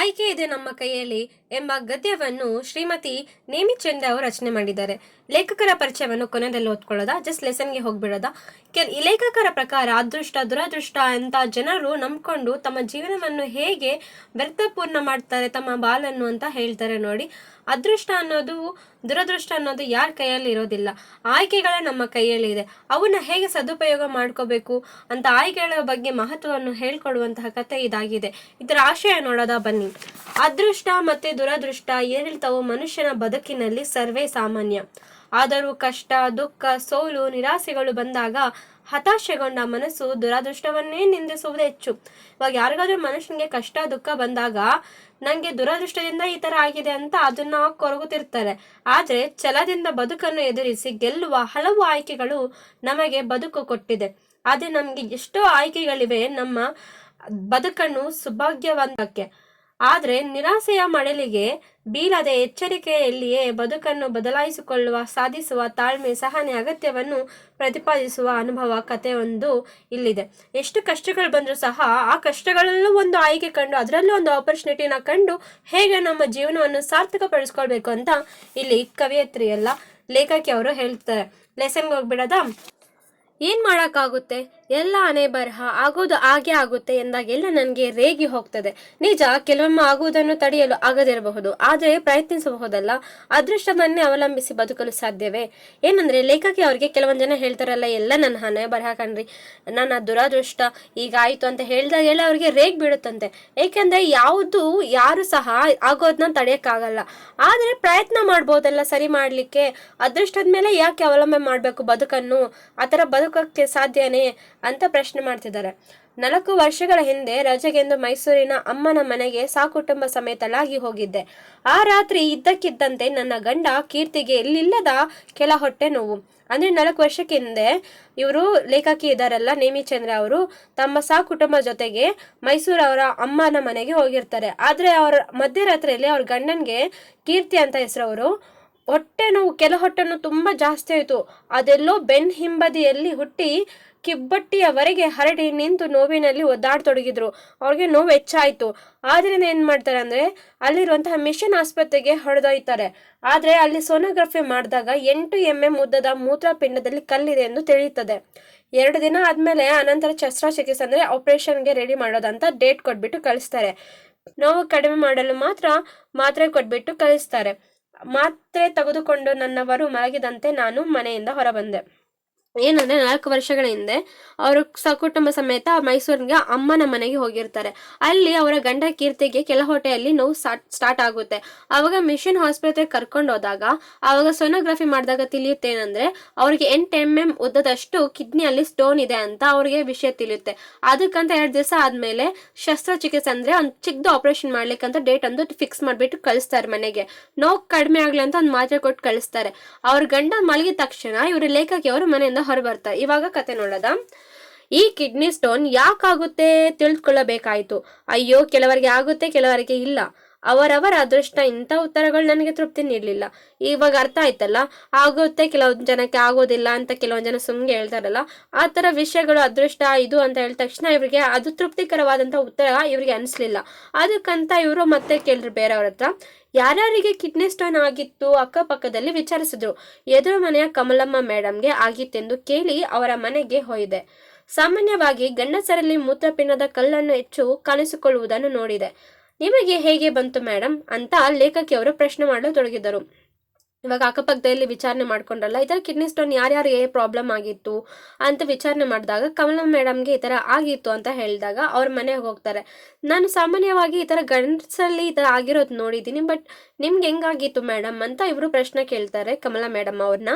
ಆಯ್ಕೆ ಇದೆ ನಮ್ಮ ಕೈಯಲ್ಲಿ ಎಂಬ ಗದ್ಯವನ್ನು ಶ್ರೀಮತಿ ನೇಮಿಚಂದ್ರ ಅವರು ರಚನೆ ಮಾಡಿದ್ದಾರೆ. ಲೇಖಕರ ಪರಿಚಯವನ್ನು ಕೊನೆಯಲ್ಲಿ ಓದ್ಕೊಳ್ಳೋದ? ಜಸ್ಟ್ ಲೆಸನ್ಗೆ ಹೋಗ್ಬಿಡೋದ? ಕೆಲ ಲೇಖಕರ ಪ್ರಕಾರ ಅದೃಷ್ಟ, ದುರದೃಷ್ಟ ಅಂತ ಜನರು ನಂಬ್ಕೊಂಡು ತಮ್ಮ ಜೀವನವನ್ನು ಹೇಗೆ ವ್ಯರ್ಥಪೂರ್ಣ ಮಾಡ್ತಾರೆ, ತಮ್ಮ ಬಾಲನ್ನು ಅಂತ ಹೇಳ್ತಾರೆ ನೋಡಿ. ಅದೃಷ್ಟ ಅನ್ನೋದು, ದುರದೃಷ್ಟ ಅನ್ನೋದು ಯಾರ ಕೈಯಲ್ಲಿ ಇರೋದಿಲ್ಲ. ಆಯ್ಕೆಗಳೇ ನಮ್ಮ ಕೈಯಲ್ಲಿ ಇದೆ. ಅವನ್ನ ಹೇಗೆ ಸದುಪಯೋಗ ಮಾಡ್ಕೋಬೇಕು ಅಂತ ಆಯ್ಕೆಗಳ ಬಗ್ಗೆ ಮಹತ್ವವನ್ನು ಹೇಳ್ಕೊಡುವಂತಹ ಕಥೆ ಇದಾಗಿದೆ. ಇದರ ಆಶಯ ನೋಡೋದ ಬನ್ನಿ. ಅದೃಷ್ಟ ಮತ್ತೆ ದುರದೃಷ್ಟ ಏರಿಳ್ತಾವು ಮನುಷ್ಯನ ಬದುಕಿನಲ್ಲಿ ಸರ್ವೇ ಸಾಮಾನ್ಯ. ಆದರೂ ಕಷ್ಟ, ದುಃಖ, ಸೋಲು, ನಿರಾಸೆಗಳು ಬಂದಾಗ ಹತಾಶೆಗೊಂಡ ಮನಸ್ಸು ದುರಾದೃಷ್ಟವನ್ನೇ ನಿಂದಿಸುವುದು ಹೆಚ್ಚು. ಇವಾಗ ಯಾರಿಗಾದ್ರೂ ಮನುಷ್ಯನಿಗೆ ಕಷ್ಟ, ದುಃಖ ಬಂದಾಗ ನಂಗೆ ದುರದೃಷ್ಟದಿಂದ ಈ ತರ ಆಗಿದೆ ಅಂತ ಅದನ್ನ ಕೊರಗುತ್ತಿರ್ತಾರೆ ಆದ್ರೆ ಛಲದಿಂದ ಬದುಕನ್ನು ಎದುರಿಸಿ ಗೆಲ್ಲುವ ಹಲವು ಆಯ್ಕೆಗಳು ನಮಗೆ ಬದುಕು ಕೊಟ್ಟಿದೆ. ಆದ್ರೆ ನಮ್ಗೆ ಎಷ್ಟೋ ಆಯ್ಕೆಗಳಿವೆ ನಮ್ಮ ಬದುಕನ್ನು ಸುಭಾಗ್ಯವಂತಕ್ಕೆ. ಆದ್ರೆ ನಿರಾಸೆಯ ಮಡಲಿಗೆ ಬೀಳದೆ ಎಚ್ಚರಿಕೆಯಲ್ಲಿಯೇ ಬದುಕನ್ನು ಬದಲಾಯಿಸಿಕೊಳ್ಳುವ, ಸಾಧಿಸುವ ತಾಳ್ಮೆ ಸಹನೆ ಅಗತ್ಯವನ್ನು ಪ್ರತಿಪಾದಿಸುವ ಅನುಭವ ಕಥೆಯೊಂದು ಇಲ್ಲಿದೆ. ಎಷ್ಟು ಕಷ್ಟಗಳು ಬಂದರೂ ಸಹ ಆ ಕಷ್ಟಗಳಲ್ಲೂ ಒಂದು ಆಯ್ಕೆ ಕಂಡು, ಅದರಲ್ಲೂ ಒಂದು ಆಪರ್ಚುನಿಟಿನ ಕಂಡು ಹೇಗೆ ನಮ್ಮ ಜೀವನವನ್ನು ಸಾರ್ಥಕಪಡಿಸ್ಕೊಳ್ಬೇಕು ಅಂತ ಇಲ್ಲಿ ಕವಿಯತ್ರಿಯಲ್ಲ ಲೇಖಕಿ ಅವರು ಹೇಳ್ತಾರೆ. ಲೆಸನ್ಗೆ ಹೋಗ್ಬಿಡೋದಾ? ಏನು ಮಾಡಕ್ಕಾಗುತ್ತೆ? ಎಲ್ಲ ಹಣೆ ಬರಹ ಆಗೋದು ಹಾಗೆ ಆಗುತ್ತೆ ಎಂದಾಗೆಲ್ಲ ನನಗೆ ರೇಗಿ ಹೋಗ್ತದೆ. ನಿಜ, ಕೆಲವೊಮ್ಮೆ ಆಗುವುದನ್ನು ತಡೆಯಲು ಆಗದಿರಬಹುದು, ಆದರೆ ಪ್ರಯತ್ನಿಸಬಹುದಲ್ಲ? ಅದೃಷ್ಟವನ್ನೇ ಅವಲಂಬಿಸಿ ಬದುಕಲು ಸಾಧ್ಯವೇ? ಏನಂದ್ರೆ, ಲೇಖಕಿ ಅವರಿಗೆ ಕೆಲವೊಂದು ಜನ ಹೇಳ್ತಾರಲ್ಲ, ಎಲ್ಲ ನನ್ನ ಹಣೆ ಬರಹ ಕಣ್ರಿ, ನನ್ನ ದುರಾದೃಷ್ಟ, ಈಗ ಆಯ್ತು ಅಂತ ಹೇಳಿದಾಗೆಲ್ಲ ಅವ್ರಿಗೆ ರೇಗ್ ಬೀಳುತ್ತಂತೆ. ಏಕೆಂದ್ರೆ, ಯಾವುದು, ಯಾರು ಸಹ ಆಗೋದನ್ನ ತಡೆಯಕ್ಕಾಗಲ್ಲ. ಆದರೆ ಪ್ರಯತ್ನ ಮಾಡ್ಬೋದಲ್ಲ ಸರಿ ಮಾಡಲಿಕ್ಕೆ? ಅದೃಷ್ಟದ ಮೇಲೆ ಯಾಕೆ ಅವಲಂಬನೆ ಮಾಡಬೇಕು ಬದುಕನ್ನು? ಆ ಥರ ಬದುಕಕ್ಕೆ ಸಾಧ್ಯನೇ? ಅಂತ ಪ್ರಶ್ನೆ ಮಾಡ್ತಿದ್ದಾರೆ. ನಾಲ್ಕು ವರ್ಷಗಳ ಹಿಂದೆ ರಜೆಗೆಂದು ಮೈಸೂರಿನ ಅಮ್ಮನ ಮನೆಗೆ ಸಾಕುಟುಂಬ ಸಮೇತಲಾಗಿ ಹೋಗಿದ್ದೆ. ಆ ರಾತ್ರಿ ಇದ್ದಕ್ಕಿದ್ದಂತೆ ನನ್ನ ಗಂಡ ಕೀರ್ತಿಗೆ ಎಲ್ಲಿಲ್ಲದ ಕೆಲ ಹೊಟ್ಟೆ ನೋವು. ಅಂದ್ರೆ ನಾಲ್ಕು ವರ್ಷಕ್ಕೆ ಹಿಂದೆ ಇವರು ಲೇಖಕಿ ಇದ್ದಾರಲ್ಲ ನೇಮಿಚಂದ್ರ ಅವರು, ತಮ್ಮ ಸಾಕುಟುಂಬ ಜೊತೆಗೆ ಮೈಸೂರು ಅವರ ಅಮ್ಮನ ಮನೆಗೆ ಹೋಗಿರ್ತಾರೆ. ಆದ್ರೆ ಅವರ ಮಧ್ಯರಾತ್ರಿಯಲ್ಲಿ ಅವ್ರ ಗಂಡನ್ಗೆ ಕೀರ್ತಿ ಅಂತ ಹೆಸರು ಅವರು ಹೊಟ್ಟೆ ನೋವು, ಕೆಲ ಹೊಟ್ಟೆ ನೋವು ತುಂಬಾ ಜಾಸ್ತಿ ಆಯಿತು. ಅದೆಲ್ಲೋ ಬೆನ್ ಹಿಂಬದಿಯಲ್ಲಿ ಹುಟ್ಟಿ ಕಿಬ್ಬಟ್ಟಿಯವರೆಗೆ ಹರಡಿ ನಿಂತು ನೋವಿನಲ್ಲಿ ಒದ್ದಾಡತೊಡಗಿದ್ರು. ಅವ್ರಿಗೆ ನೋವು ಹೆಚ್ಚಾಯಿತು. ಆದ್ರಿಂದ ಏನು ಮಾಡ್ತಾರೆ ಅಂದ್ರೆ, ಅಲ್ಲಿರುವಂತಹ ಮಿಷನ್ ಆಸ್ಪತ್ರೆಗೆ ಹೊಡೆದೊಯ್ತಾರೆ. ಆದ್ರೆ ಅಲ್ಲಿ ಸೋನೋಗ್ರಫಿ ಮಾಡಿದಾಗ ಎಂಟು ಎಂ ಎಂ ಉದ್ದದ ಮೂತ್ರಪಿಂಡದಲ್ಲಿ ಕಲ್ಲಿದೆ ಎಂದು ತಿಳಿಯುತ್ತದೆ. ಎರಡು ದಿನ ಆದ್ಮೇಲೆ ಅನಂತರ ಶಸ್ತ್ರಚಿಕಿತ್ಸೆ ಅಂದ್ರೆ ಆಪರೇಷನ್ಗೆ ರೆಡಿ ಮಾಡೋದಂತ ಡೇಟ್ ಕೊಟ್ಬಿಟ್ಟು ಕಳಿಸ್ತಾರೆ. ನೋವು ಕಡಿಮೆ ಮಾಡಲು ಮಾತ್ರ ಮಾತ್ರೆ ಕೊಟ್ಬಿಟ್ಟು ಕಳಿಸ್ತಾರೆ. ಮಾತ್ರೆ ತೆಗೆದುಕೊಂಡು ನನ್ನವರು ಮಲಗಿದಂತೆ ನಾನು ಮನೆಯಿಂದ ಹೊರಬಂದೆ. ಏನಂದ್ರೆ ನಾಲ್ಕು ವರ್ಷಗಳ ಹಿಂದೆ ಅವರು ಸಕುಟುಂಬ ಸಮೇತ ಮೈಸೂರಿಗೆ ಅಮ್ಮನ ಮನೆಗೆ ಹೋಗಿರ್ತಾರೆ. ಅಲ್ಲಿ ಅವರ ಗಂಡ ಕೀರ್ತಿಗೆ ಕೆಲ ಹೊಟ್ಟೆಯಲ್ಲಿ ನೋವು ಸ್ಟಾರ್ಟ್ ಆಗುತ್ತೆ. ಅವಾಗ ಮಿಷನ್ ಆಸ್ಪತ್ರೆಗೆ ಕರ್ಕೊಂಡು ಹೋದಾಗ, ಅವಾಗ ಸೋನೋಗ್ರಫಿ ಮಾಡಿದಾಗ ತಿಳಿಯುತ್ತೇನೆಂದ್ರೆ, ಅವ್ರಿಗೆ ಎಂಟು ಎಂ ಎಂ ಉದ್ದದಷ್ಟು ಕಿಡ್ನಿಯಲ್ಲಿ ಸ್ಟೋನ್ ಇದೆ ಅಂತ ಅವ್ರಿಗೆ ವಿಷಯ ತಿಳಿಯುತ್ತೆ. ಅದಕ್ಕಂತ ಎರಡು ದಿವಸ ಆದ್ಮೇಲೆ ಶಸ್ತ್ರಚಿಕಿತ್ಸೆ ಅಂದ್ರೆ ಒಂದು ಚಿಕ್ಕದು ಆಪರೇಷನ್ ಅಂತ ಡೇಟ್ ಒಂದು ಫಿಕ್ಸ್ ಮಾಡ್ಬಿಟ್ಟು ಕಳಿಸ್ತಾರೆ ಮನೆಗೆ. ನೋವು ಕಡಿಮೆ ಆಗ್ಲಿ ಅಂತ ಒಂದು ಮಾತ್ರೆ ಕೊಟ್ಟು ಕಳಿಸ್ತಾರೆ. ಅವ್ರ ಗಂಡ ಮಲಗಿದ ತಕ್ಷಣ ಇವರು ಲೇಖಕಿ ಅವರು ಮನೆಯಿಂದ ಹೊರಬರ್ತಾರೆ ಇವಾಗ ಕತೆ ನೋಡೋದ. ಈ ಕಿಡ್ನಿ ಸ್ಟೋನ್ ಯಾಕಾಗುತ್ತೆ ತಿಳಿದುಕೊಳ್ಳಬೇಕಾಯ್ತು ಅಯ್ಯೋ ಕೆಲವರಿಗೆ ಆಗುತ್ತೆ ಕೆಲವರಿಗೆ ಇಲ್ಲ. ಅವರವರ ಅದೃಷ್ಟ, ಇಂಥ ಉತ್ತರಗಳು ನನಗೆ ತೃಪ್ತಿ ನೀಡಲಿಲ್ಲ. ಇವಾಗ ಅರ್ಥ ಆಯ್ತಲ್ಲ? ಆಗುತ್ತೆ, ಕೆಲವೊಂದು ಜನಕ್ಕೆ ಆಗೋದಿಲ್ಲ ಅಂತ ಕೆಲವೊಂದು ಜನ ಸುಮ್ಮನೆ ಹೇಳ್ತಾರಲ್ಲ? ಆ ಥರ ವಿಷಯಗಳು ಅದೃಷ್ಟ, ಇದು ಅಂತ ಹೇಳಿದ ತಕ್ಷಣ ಇವರಿಗೆ ಅದು ತೃಪ್ತಿಕರವಾದಂಥ ಉತ್ತರ ಇವರಿಗೆ ಅನಿಸ್ಲಿಲ್ಲ. ಅದಕ್ಕಂತ ಇವರು ಮತ್ತೆ ಕೇಳಿದ್ರು ಬೇರೆಯವ್ರ ಹತ್ರ. ಯಾರ್ಯಾರಿಗೆ ಕಿಡ್ನಿ ಸ್ಟೋನ್ ಆಗಿತ್ತು ಅಕ್ಕಪಕ್ಕದಲ್ಲಿ ವಿಚಾರಿಸಿದ್ರು. ಎದುರು ಮನೆಯ ಕಮಲಮ್ಮ ಮೇಡಮ್ಗೆ ಆಗಿತ್ತೆಂದು ಕೇಳಿ ಅವರ ಮನೆಗೆ ಹೋಯಿದೆ. ಸಾಮಾನ್ಯವಾಗಿ ಗಂಡಸರಲ್ಲಿ ಮೂತ್ರಪಿಂಡದ ಕಲ್ಲನ್ನು ಹೆಚ್ಚು ಕಾಣಿಸಿಕೊಳ್ಳುವುದನ್ನು ನೋಡಿದೆ. ನಿಮಗೆ ಹೇಗೆ ಬಂತು ಮೇಡಮ್ ಅಂತ ಲೇಖಕಿಯವರು ಪ್ರಶ್ನೆ ಮಾಡಲು ತೊಡಗಿದರು ಇವಾಗ ಅಕ್ಕಪಕ್ಕದಲ್ಲಿ ವಿಚಾರಣೆ ಮಾಡ್ಕೊಂಡ್ರಲ್ಲ, ಈ ಥರ ಕಿಡ್ನಿ ಸ್ಟೋನ್ ಯಾರ್ಯಾರಿಗೆ ಪ್ರಾಬ್ಲಮ್ ಆಗಿತ್ತು ಅಂತ ವಿಚಾರಣೆ ಮಾಡಿದಾಗ ಕಮಲ ಮೇಡಮ್ಗೆ ಈ ಥರ ಆಗಿತ್ತು ಅಂತ ಹೇಳಿದಾಗ ಅವ್ರ ಮನೆಗೆ ಹೋಗ್ತಾರೆ. ನಾನು ಸಾಮಾನ್ಯವಾಗಿ ಈ ಥರ ಗಂಡಸಲ್ಲಿ ಈ ಥರ ಆಗಿರೋದು ನೋಡಿದ್ದೀನಿ, ಬಟ್ ನಿಮ್ಗೆ ಹೆಂಗಾಗಿತ್ತು ಮೇಡಮ್ ಅಂತ ಇವರು ಪ್ರಶ್ನೆ ಕೇಳ್ತಾರೆ ಕಮಲ ಮೇಡಮ್ ಅವ್ರನ್ನ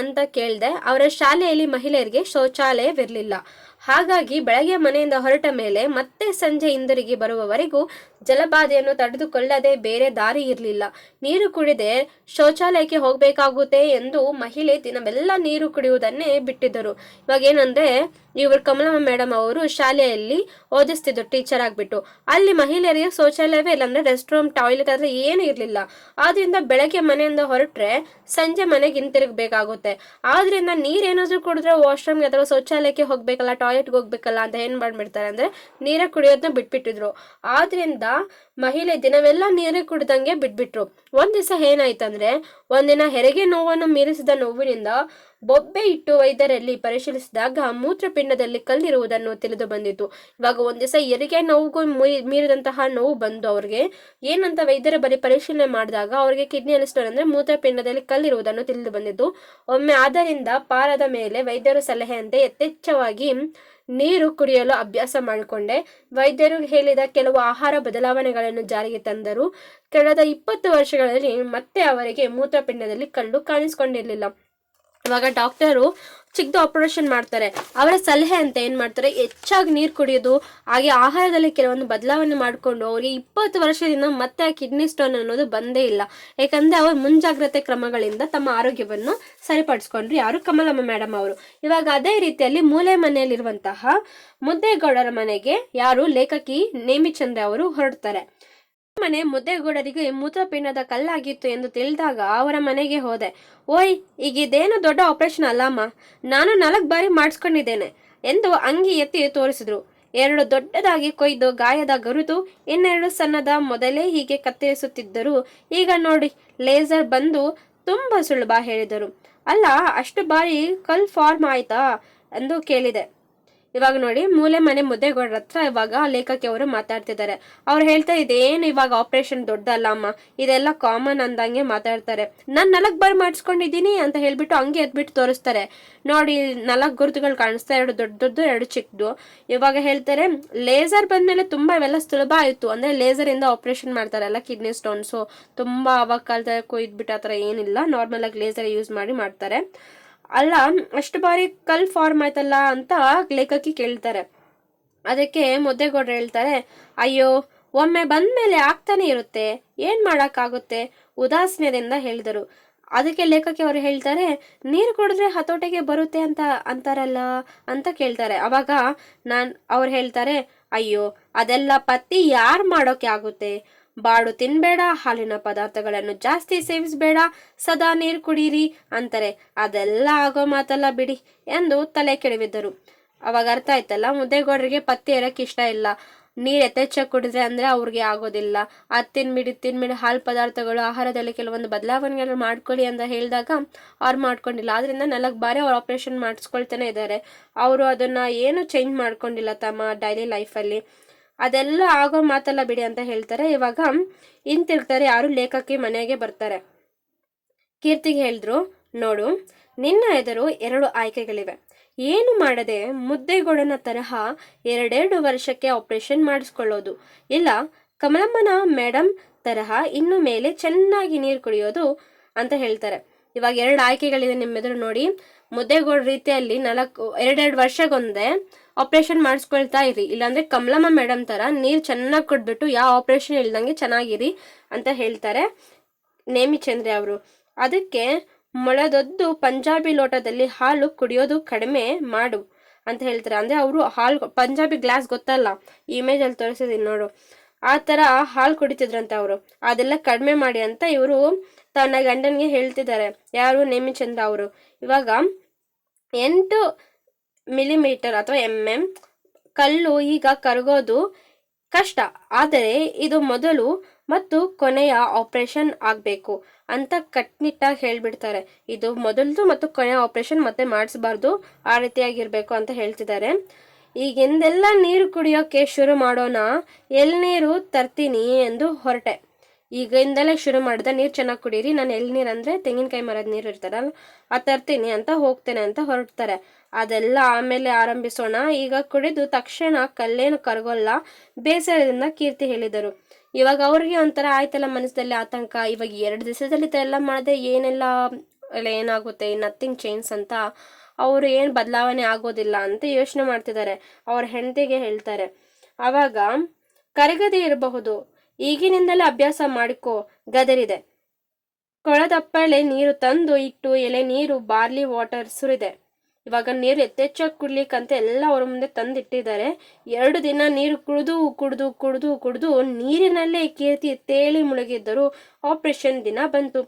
ಅಂತ ಕೇಳಿದೆ, ಅವರ ಶಾಲೆಯಲ್ಲಿ ಮಹಿಳೆಯರಿಗೆ ಶೌಚಾಲಯವಿರಲಿಲ್ಲ. ಹಾಗಾಗಿ ಬೆಳಗ್ಗೆ ಮನೆಯಿಂದ ಹೊರಟ ಮೇಲೆ ಮತ್ತೆ ಸಂಜೆ ಹಿಂದಿರುಗಿ ಬರುವವರೆಗೂ ಜಲಬಾಧೆಯನ್ನು ತಡೆದುಕೊಳ್ಳದೆ ಬೇರೆ ದಾರಿ ಇರಲಿಲ್ಲ. ನೀರು ಕುಡಿದೆ, ಶೌಚಾಲಯಕ್ಕೆ ಹೋಗಬೇಕಾಗುತ್ತೆ ಎಂದು ಮಹಿಳೆ ದಿನವೆಲ್ಲ ನೀರು ಕುಡಿಯುವುದನ್ನೇ ಬಿಟ್ಟಿದ್ದರು. ಇವಾಗ ಏನಂದ್ರೆ ಇವರು ಕಮಲಮ್ಮ ಮೇಡಮ್ ಅವರು ಶಾಲೆಯಲ್ಲಿ ಓದಿಸ್ತಿದ್ರು, ಟೀಚರ್ ಆಗ್ಬಿಟ್ಟು. ಅಲ್ಲಿ ಮಹಿಳೆಯರಿಗೆ ಶೌಚಾಲಯವೇ ಇಲ್ಲ ಅಂದ್ರೆ ರೆಸ್ಟ್ ರೂಮ್, ಟಾಯ್ಲೆಟ್ ಆದ್ರೆ ಏನು ಇರಲಿಲ್ಲ. ಆದ್ದರಿಂದ ಆದ್ರಿಂದ ಬೆಳಗ್ಗೆ ಮನೆಯಿಂದ ಹೊರಟ್ರೆ ಸಂಜೆ ಮನೆಗೆ ಹಿಂತಿರುಗಬೇಕಾಗುತ್ತೆ. ಆದ್ರಿಂದ ನೀರೇನಾದ್ರೂ ಕುಡಿದ್ರೆ ವಾಶ್ರೂಮ್ಗೆ ಅಥವಾ ಶೌಚಾಲಯಕ್ಕೆ ಹೋಗ್ಬೇಕಲ್ಲ ಟಾಯ್ಲೆಟ್ಗೆ ಹೋಗ್ಬೇಕಲ್ಲ ಅಂತ ಏನ್ ಮಾಡ್ಬಿಡ್ತಾರೆ ಅಂದ್ರೆ ನೀರೇ ಕುಡಿಯೋದನ್ನ ಬಿಟ್ಬಿಟ್ಟಿದ್ರು. ಆದ್ದರಿಂದ ಮಹಿಳೆ ದಿನವೆಲ್ಲ ನೀರೇ ಕುಡ್ದಂಗೆ ಬಿಟ್ಬಿಟ್ರು. ಒಂದ್ ದಿವಸ ಏನಾಯ್ತಂದ್ರೆ, ಒಂದಿನ ಹೆರಿಗೆ ನೋವನ್ನು ಮೀರಿಸಿದ ನೋವಿನಿಂದ ಬೊಬ್ಬೆ ಇಟ್ಟು ವೈದ್ಯರಲ್ಲಿ ಪರಿಶೀಲಿಸಿದಾಗ ಮೂತ್ರಪಿಂಡದಲ್ಲಿ ಕಲ್ಲಿರುವುದನ್ನು ತಿಳಿದು ಬಂದಿತು. ಇವಾಗ ಒಂದ್ ದಿವಸ ಎರಿಗೆ ನೋವುಗೂ ಮೀರಿದಂತಹ ನೋವು ಬಂದು ಅವ್ರಿಗೆ ಏನಂತ ವೈದ್ಯರ ಬಳಿ ಪರಿಶೀಲನೆ ಮಾಡಿದಾಗ ಅವ್ರಿಗೆ ಕಿಡ್ನಿ ಸ್ಟೋನ್ ಅಂದ್ರೆ ಮೂತ್ರಪಿಂಡದಲ್ಲಿ ಕಲ್ಲಿರುವುದನ್ನು ತಿಳಿದು ಬಂದಿತ್ತು ಒಮ್ಮೆ ಆದ್ದರಿಂದ ಪಾರದ ಮೇಲೆ ವೈದ್ಯರ ಸಲಹೆಯಂತೆ ಯಥೇಚ್ಛವಾಗಿ ನೀರು ಕುಡಿಯಲು ಅಭ್ಯಾಸ ಮಾಡಿಕೊಂಡೆ. ವೈದ್ಯರು ಹೇಳಿದ ಕೆಲವು ಆಹಾರ ಬದಲಾವಣೆಗಳನ್ನು ಜಾರಿಗೆ ತಂದರು. ಕಳೆದ ಇಪ್ಪತ್ತು ವರ್ಷಗಳಲ್ಲಿ ಮತ್ತೆ ಅವರಿಗೆ ಮೂತ್ರಪಿಂಡದಲ್ಲಿ ಕಲ್ಲು ಕಾಣಿಸ್ಕೊಂಡಿರ್ಲಿಲ್ಲ. ಇವಾಗ ಡಾಕ್ಟರು ಚಿಕ್ಕದು ಆಪರೇಷನ್ ಮಾಡ್ತಾರೆ. ಅವರ ಸಲಹೆ ಅಂತ ಏನು ಮಾಡ್ತಾರೆ? ಹೆಚ್ಚಾಗಿ ನೀರು ಕುಡಿಯೋದು, ಹಾಗೆ ಆಹಾರದಲ್ಲಿ ಕೆಲವೊಂದು ಬದಲಾವಣೆ ಮಾಡಿಕೊಂಡು ಅವರಿಗೆ ಇಪ್ಪತ್ತು ವರ್ಷದಿಂದ ಮತ್ತೆ ಆ ಕಿಡ್ನಿ ಸ್ಟೋನ್ ಅನ್ನೋದು ಬಂದೇ ಇಲ್ಲ. ಯಾಕಂದ್ರೆ ಅವರು ಮುಂಜಾಗ್ರತೆ ಕ್ರಮಗಳಿಂದ ತಮ್ಮ ಆರೋಗ್ಯವನ್ನು ಸರಿಪಡಿಸ್ಕೊಂಡ್ರು ಯಾರು? ಕಮಲಮ್ಮ ಮೇಡಮ್ ಅವರು. ಇವಾಗ ಅದೇ ರೀತಿಯಲ್ಲಿ ಮೂಲೆ ಮನೆಯಲ್ಲಿರುವಂತಹ ಮುದ್ದೇಗೌಡರ ಮನೆಗೆ ಯಾರು ಲೇಖಕಿ ನೇಮಿಚಂದ್ರ ಅವರು ಹೊರಡ್ತಾರೆ. ಮನೆ ಮುದ್ದೆಗೌಡರಿಗೆ ಮೂತ್ರಪಿಂಡದ ಕಲ್ಲಾಗಿತ್ತು ಎಂದು ತಿಳಿದಾಗ ಅವರ ಮನೆಗೆ ಹೋದೆ. ಓಯ್ ಈಗ ಇದೇನು ದೊಡ್ಡ ಆಪರೇಷನ್ ಅಲ್ಲಮ್ಮ ನಾನು ನಾಲ್ಕು ಬಾರಿ ಮಾಡಿಸ್ಕೊಂಡಿದ್ದೇನೆ ಎಂದು ಅಂಗಿ ಎತ್ತಿ ತೋರಿಸಿದ್ರು. ಎರಡು ದೊಡ್ಡದಾಗಿ ಕೊಯ್ದು ಗಾಯದ ಗುರುತು, ಇನ್ನೆರಡು ಸಣ್ಣದ ಮೊದಲೇ ಹೀಗೆ ಕತ್ತರಿಸುತ್ತಿದ್ದರು ಈಗ ನೋಡಿ, ಲೇಸರ್ ಬಂದು ತುಂಬಾ ಸುಲಭ ಹೇಳಿದರು. ಅಲ್ಲ, ಅಷ್ಟು ಬಾರಿ ಕಲ್ ಫಾರ್ಮ್ ಆಯ್ತಾ? ಎಂದು ಕೇಳಿದೆ. ಇವಾಗ ನೋಡಿ, ಮೂಲೆ ಮನೆ ಮುದ್ದೆಗೌಡ್ರ ಹತ್ರ ಇವಾಗ ಲೇಖಕಿ ಅವರು ಮಾತಾಡ್ತಿದ್ದಾರೆ. ಅವ್ರು ಹೇಳ್ತಾ ಇದೇನು ಇವಾಗ ಆಪರೇಷನ್ ದೊಡ್ಡಲ್ಲ ಅಮ್ಮ? ಇದೆಲ್ಲ ಕಾಮನ್ ಅಂದಂಗೆ ಮಾತಾಡ್ತಾರೆ. ನಾನು ನಾಲ್ಕು ಬಾರಿ ಮಾಡಿಸ್ಕೊಂಡಿದ್ದೀನಿ ಅಂತ ಹೇಳ್ಬಿಟ್ಟು ಹಂಗೆ ಎದ್ಬಿಟ್ಟು ತೋರಿಸ್ತಾರೆ. ನೋಡಿ ನಾಲ್ಕು ಗುರುತುಗಳು ಕಾಣಿಸ್ತಾ ಎರಡು ದೊಡ್ಡ ದೊಡ್ಡ ಎರಡು ಚಿಕ್ಕದು. ಇವಾಗ ಹೇಳ್ತಾರೆ ಲೇಸರ್ ಬಂದಮೇಲೆ ತುಂಬಾ ಇವೆಲ್ಲ ಸುಲಭ ಆಯ್ತು. ಅಂದ್ರೆ ಲೇಸರ್ ಇಂದ ಆಪರೇಷನ್ ಮಾಡ್ತಾರಲ್ಲ ಕಿಡ್ನಿ ಸ್ಟೋನ್ಸು ತುಂಬಾ ಅವಾಗ ಕಾಲದ ಕೊಯ್ದ್ಬಿಟ್ಟು ಆ ಥರ ಏನಿಲ್ಲ. ನಾರ್ಮಲ್ ಆಗಿ ಲೇಸರ್ ಯೂಸ್ ಮಾಡಿ ಮಾಡ್ತಾರೆ. ಅಲ್ಲ, ಅಷ್ಟು ಬಾರಿ ಕಲ್ ಫಾರ್ಮ್ ಆಯ್ತಲ್ಲ ಅಂತ ಲೇಖಕಿ ಕೇಳ್ತಾರೆ. ಅದಕ್ಕೆ ಮುದ್ದೆಗೌಡ್ರು ಹೇಳ್ತಾರೆ, ಅಯ್ಯೋ, ಒಮ್ಮೆ ಬಂದ ಮೇಲೆ ಆಗ್ತಾನೆ ಇರುತ್ತೆ. ಏನ್ ಮಾಡೋಕ್ಕಾಗುತ್ತೆ? ಉದಾಸೀನದಿಂದ ಹೇಳಿದರು. ಅದಕ್ಕೆ ಲೇಖಕಿ ಅವರು ಹೇಳ್ತಾರೆ, ನೀರು ಕುಡಿದ್ರೆ ಹತೋಟಿಗೆ ಬರುತ್ತೆ ಅಂತ ಅಂತಾರಲ್ಲ ಅಂತ ಕೇಳ್ತಾರೆ. ಅವಾಗ ನಾನು, ಅವ್ರು ಹೇಳ್ತಾರೆ, ಅಯ್ಯೋ, ಅದೆಲ್ಲ ಪತ್ತಿ ಯಾರು ಮಾಡೋಕೆ ಆಗುತ್ತೆ? ಬಾಡು ತಿನ್ಬೇಡ, ಹಾಲಿನ ಪದಾರ್ಥಗಳನ್ನು ಜಾಸ್ತಿ ಸೇವಿಸಬೇಡ, ಸದಾ ನೀರು ಕುಡೀರಿ ಅಂತಾರೆ. ಅದೆಲ್ಲ ಆಗೋ ಮಾತಲ್ಲ ಬಿಡಿ ಎಂದು ತಲೆ ಕೆಡವಿದ್ದರು. ಅವಾಗ ಅರ್ಥ ಆಯ್ತಲ್ಲ, ಮುದ್ದೆಗೌಡರಿಗೆ ಪತ್ತೆ ಇರಕ್ಕೆ ಇಷ್ಟ ಇಲ್ಲ. ನೀರು ಯಥೇಚ್ಛ ಕುಡಿದ್ರೆ ಅಂದ್ರೆ ಅವ್ರಿಗೆ ಆಗೋದಿಲ್ಲ. ಅದ್ ತಿನ್ಬಿಡಿ ತಿನ್ಬಿಡಿ, ಹಾಲು ಪದಾರ್ಥಗಳು, ಆಹಾರದಲ್ಲಿ ಕೆಲವೊಂದು ಬದಲಾವಣೆಗಳನ್ನು ಮಾಡ್ಕೊಳ್ಳಿ ಅಂತ ಹೇಳಿದಾಗ ಅವ್ರು ಮಾಡ್ಕೊಂಡಿಲ್ಲ. ಆದ್ರಿಂದ ನಾಲ್ಕು ಬಾರಿ ಅವ್ರು ಆಪರೇಷನ್ ಮಾಡಿಸ್ಕೊಳ್ತಾನೆ ಇದ್ದಾರೆ. ಅವರು ಅದನ್ನ ಏನು ಚೇಂಜ್ ಮಾಡ್ಕೊಂಡಿಲ್ಲ ತಮ್ಮ ಡೈಲಿ ಲೈಫಲ್ಲಿ ಅದೆಲ್ಲ ಆಗೋ ಮಾತಲ್ಲ ಬಿಡಿ ಅಂತ ಹೇಳ್ತಾರೆ. ಇವಾಗ ಹಿಂತಿರುಗ್ತಾರೆ ಯಾರು ಲೇಖಕಿ ಮನೆಗೆ ಬರ್ತಾರೆ. ಕೀರ್ತಿಗೆ ಹೇಳಿದ್ರು, ನೋಡು, ನಿನ್ನ ಎದುರು ಎರಡು ಆಯ್ಕೆಗಳಿವೆ. ಏನು ಮಾಡದೆ ಮುದ್ದೆಗೋಡನ ತರಹ ಎರಡೆರಡು ವರ್ಷಕ್ಕೆ ಆಪರೇಷನ್ ಮಾಡಿಸ್ಕೊಳ್ಳೋದು. ಇಲ್ಲ, ಕಮಲಮ್ಮನ ಮೇಡಮ್ ತರಹ ಇನ್ನು ಮೇಲೆ ಚೆನ್ನಾಗಿ ನೀರು ಕುಡಿಯೋದು ಅಂತ ಹೇಳ್ತಾರೆ. ಇವಾಗ ಎರಡು ಆಯ್ಕೆಗಳಿದೆ ನಿಮ್ಮೆದುರು ನೋಡಿ. ಮುದ್ದೆಗೋಡ ರೀತಿಯಲ್ಲಿ ನಾಲ್ಕು, ಎರಡೆರಡು ವರ್ಷಗೊಂದೇ ಆಪರೇಷನ್ ಮಾಡಿಸ್ಕೊಳ್ತಾ ಇರಿ. ಇಲ್ಲಾಂದ್ರೆ ಕಮಲಮ್ಮ ಮೇಡಮ್ ತರ ನೀರು ಚೆನ್ನಾಗಿ ಕೊಟ್ಬಿಟ್ಟು ಯಾವ ಆಪರೇಷನ್ ಇಲ್ದಂಗೆ ಚೆನ್ನಾಗಿರಿ ಅಂತ ಹೇಳ್ತಾರೆ ನೇಮಿ ಚಂದ್ರೆ ಅವರು. ಅದಕ್ಕೆ ಮೊಳದೊದ್ದು ಪಂಜಾಬಿ ಲೋಟದಲ್ಲಿ ಹಾಲು ಕುಡಿಯೋದು ಕಡಿಮೆ ಮಾಡು ಅಂತ ಹೇಳ್ತಾರೆ. ಅಂದ್ರೆ ಅವರು ಹಾಲು, ಪಂಜಾಬಿ ಗ್ಲಾಸ್ ಗೊತ್ತಲ್ಲ ಇಮೇಜ್ ಅಲ್ಲಿ ತೋರಿಸಿದೀನಿ ನೋಡು. ಆ ತರ ಹಾಲು ಕುಡಿತಿದ್ರಂತೆ ಅವರು. ಅದೆಲ್ಲ ಕಡಿಮೆ ಮಾಡಿ ಅಂತ ಇವರು ತನ್ನ ಗಂಡನಿಗೆ ಹೇಳ್ತಿದ್ದಾರೆ. ಯಾರು ನೇಮಿಚಂದ್ರ ಅವರು. ಇವಾಗ ಎಂಟು ಮಿಲಿಮೀಟರ್ ಅಥವಾ ಎಂ ಎಂ ಕಲ್ಲು ಈಗ ಕರಗೋದು ಕಷ್ಟ, ಆದರೆ ಇದು ಮೊದಲು ಮತ್ತು ಕೊನೆಯ ಆಪರೇಷನ್ ಆಗಬೇಕು ಅಂತ ಕಟ್ನಿಟ್ಟಾಗಿ ಹೇಳ್ಬಿಡ್ತಾರೆ. ಇದು ಮೊದಲದು ಮತ್ತು ಕೊನೆಯ ಆಪರೇಷನ್ ಮತ್ತೆ ಮಾಡಿಸಬಾರ್ದು, ಆ ರೀತಿಯಾಗಿರಬೇಕು ಅಂತ ಹೇಳ್ತಿದ್ದಾರೆ. ಈಗೆಂದೆಲ್ಲ ನೀರು ಕುಡಿಯೋಕೆ ಶುರು ಮಾಡೋಣ, ಎಳ್ನೀರು ತರ್ತೀನಿ ಎಂದು ಹೊರಟೆ. ಈಗಿಂದಲೇ ಶುರು ಮಾಡಿದೆ ನೀರು ಚೆನ್ನಾಗಿ ಕುಡೀರಿ. ನಾನು ಎಳ್ನೀರು ಅಂದರೆ ತೆಂಗಿನಕಾಯಿ ಮರದ ನೀರು ಇರ್ತಾರಲ್ಲ ಆ ತರ್ತೀನಿ ಅಂತ ಹೋಗ್ತೇನೆ ಅಂತ ಹೊರಡ್ತಾರೆ. ಅದೆಲ್ಲ ಆಮೇಲೆ ಆರಂಭಿಸೋಣ. ಈಗ ಕುಡಿದು ತಕ್ಷಣ ಕಲ್ಲೇನು ಕರಗೋಲ್ಲ. ಬೇಸರದಿಂದ ಕೀರ್ತಿ ಹೇಳಿದರು. ಇವಾಗ ಅವ್ರಿಗೆ ಒಂಥರ ಆಯ್ತಲ್ಲ ಮನಸ್ಸಲ್ಲಿ ಆತಂಕ. ಇವಾಗ ಎರಡು ದಿವಸದಲ್ಲಿ ಎಲ್ಲ ಮಾಡಿದೆ ಏನೆಲ್ಲ ಏನಾಗುತ್ತೆ ನಥಿಂಗ್ ಚೇಂಜ್ ಅಂತ ಅವರು ಏನು ಬದಲಾವಣೆ ಆಗೋದಿಲ್ಲ ಅಂತ ಯೋಚನೆ ಮಾಡ್ತಿದ್ದಾರೆ. ಅವ್ರ ಹೆಂಡತಿಗೆ ಹೇಳ್ತಾರೆ. ಅವಾಗ ಕರಗದೆ ಇರಬಹುದು. ಈಗಿನಿಂದಲೇ ಅಭ್ಯಾಸ ಮಾಡಿಕೋ. ಗದರಿದೆ. ಕೊಳದಪ್ಪಳೆ ನೀರು ತಂದು ಇಟ್ಟು ಎಲೆ ನೀರು, ಬಾರ್ಲಿ ವಾಟರ್ ಸುರಿದೆ. ಇವಾಗ ನೀರು ಯಥೇಚ್ಛಾಗಿ ಕುಡ್ಲಿಕ್ಕಂತ ಎಲ್ಲ ಅವ್ರ ಮುಂದೆ ತಂದಿಟ್ಟಿದ್ದಾರೆ. ಎರಡು ದಿನ ನೀರು ಕುಡಿದು ಕುಡಿದು ಕುಡಿದು ಕುಡಿದು ನೀರಿನಲ್ಲೇ ಕೀರ್ತಿ ತೇಲಿ ಮುಳುಗಿದ್ದರು ಆಪರೇಷನ್ ದಿನ ಬಂತು.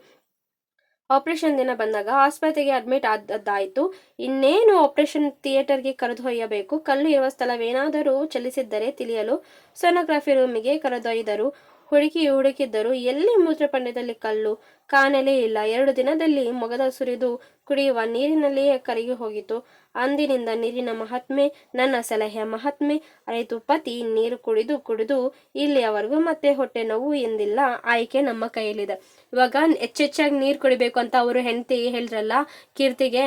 ಆಪರೇಷನ್ ದಿನ ಬಂದಾಗ ಆಸ್ಪತ್ರೆಗೆ ಅಡ್ಮಿಟ್ ಆದದ್ದಾಯಿತು. ಇನ್ನೇನು ಆಪರೇಷನ್ ಥಿಯೇಟರ್ಗೆ ಕರೆದೊಯ್ಯಬೇಕು ಕಲ್ಲು ಇರುವ ಸ್ಥಳವೇನಾದರೂ ಚಲಿಸಿದ್ದರೆ ತಿಳಿಯಲು. ಸೋನೋಗ್ರಫಿ ರೂಮಿಗೆ ಕರೆದೊಯ್ದರು. ಹುಡುಕಿ ಹುಡುಕಿದ್ದರು ಎಲ್ಲಿ ಮೂತ್ರಪಂಡದಲ್ಲಿ ಕಲ್ಲು ಕಾಣಲೇ ಇಲ್ಲ. ಎರಡು ದಿನದಲ್ಲಿ ಮೊಗದ ಸುರಿದು ಕುಡಿಯುವ ನೀರಿನಲ್ಲಿಯೇ ಕರಗಿ ಹೋಗಿತು ಅಂದಿನಿಂದ ನೀರಿನ ಮಹಾತ್ಮೆ, ನನ್ನ ಸಲಹೆ ಮಹಾತ್ಮೆ, ಅರಿತು ಪತಿ, ನೀರು ಕುಡಿದು ಕುಡಿದು ಇಲ್ಲಿಯವರೆಗೂ ಮತ್ತೆ ಹೊಟ್ಟೆ ನೋವು ಎಂದಿಲ್ಲ, ಆಯ್ಕೆ ನಮ್ಮ ಕೈಯಲ್ಲಿದೆ. ಇವಾಗ ಹೆಚ್ಚೆಚ್ಚಾಗಿ ನೀರು ಕುಡಿಬೇಕು ಅಂತ ಅವರು ಹೆಂಡತಿ ಹೇಳಿದ್ರಲ್ಲ ಕೀರ್ತಿಗೆ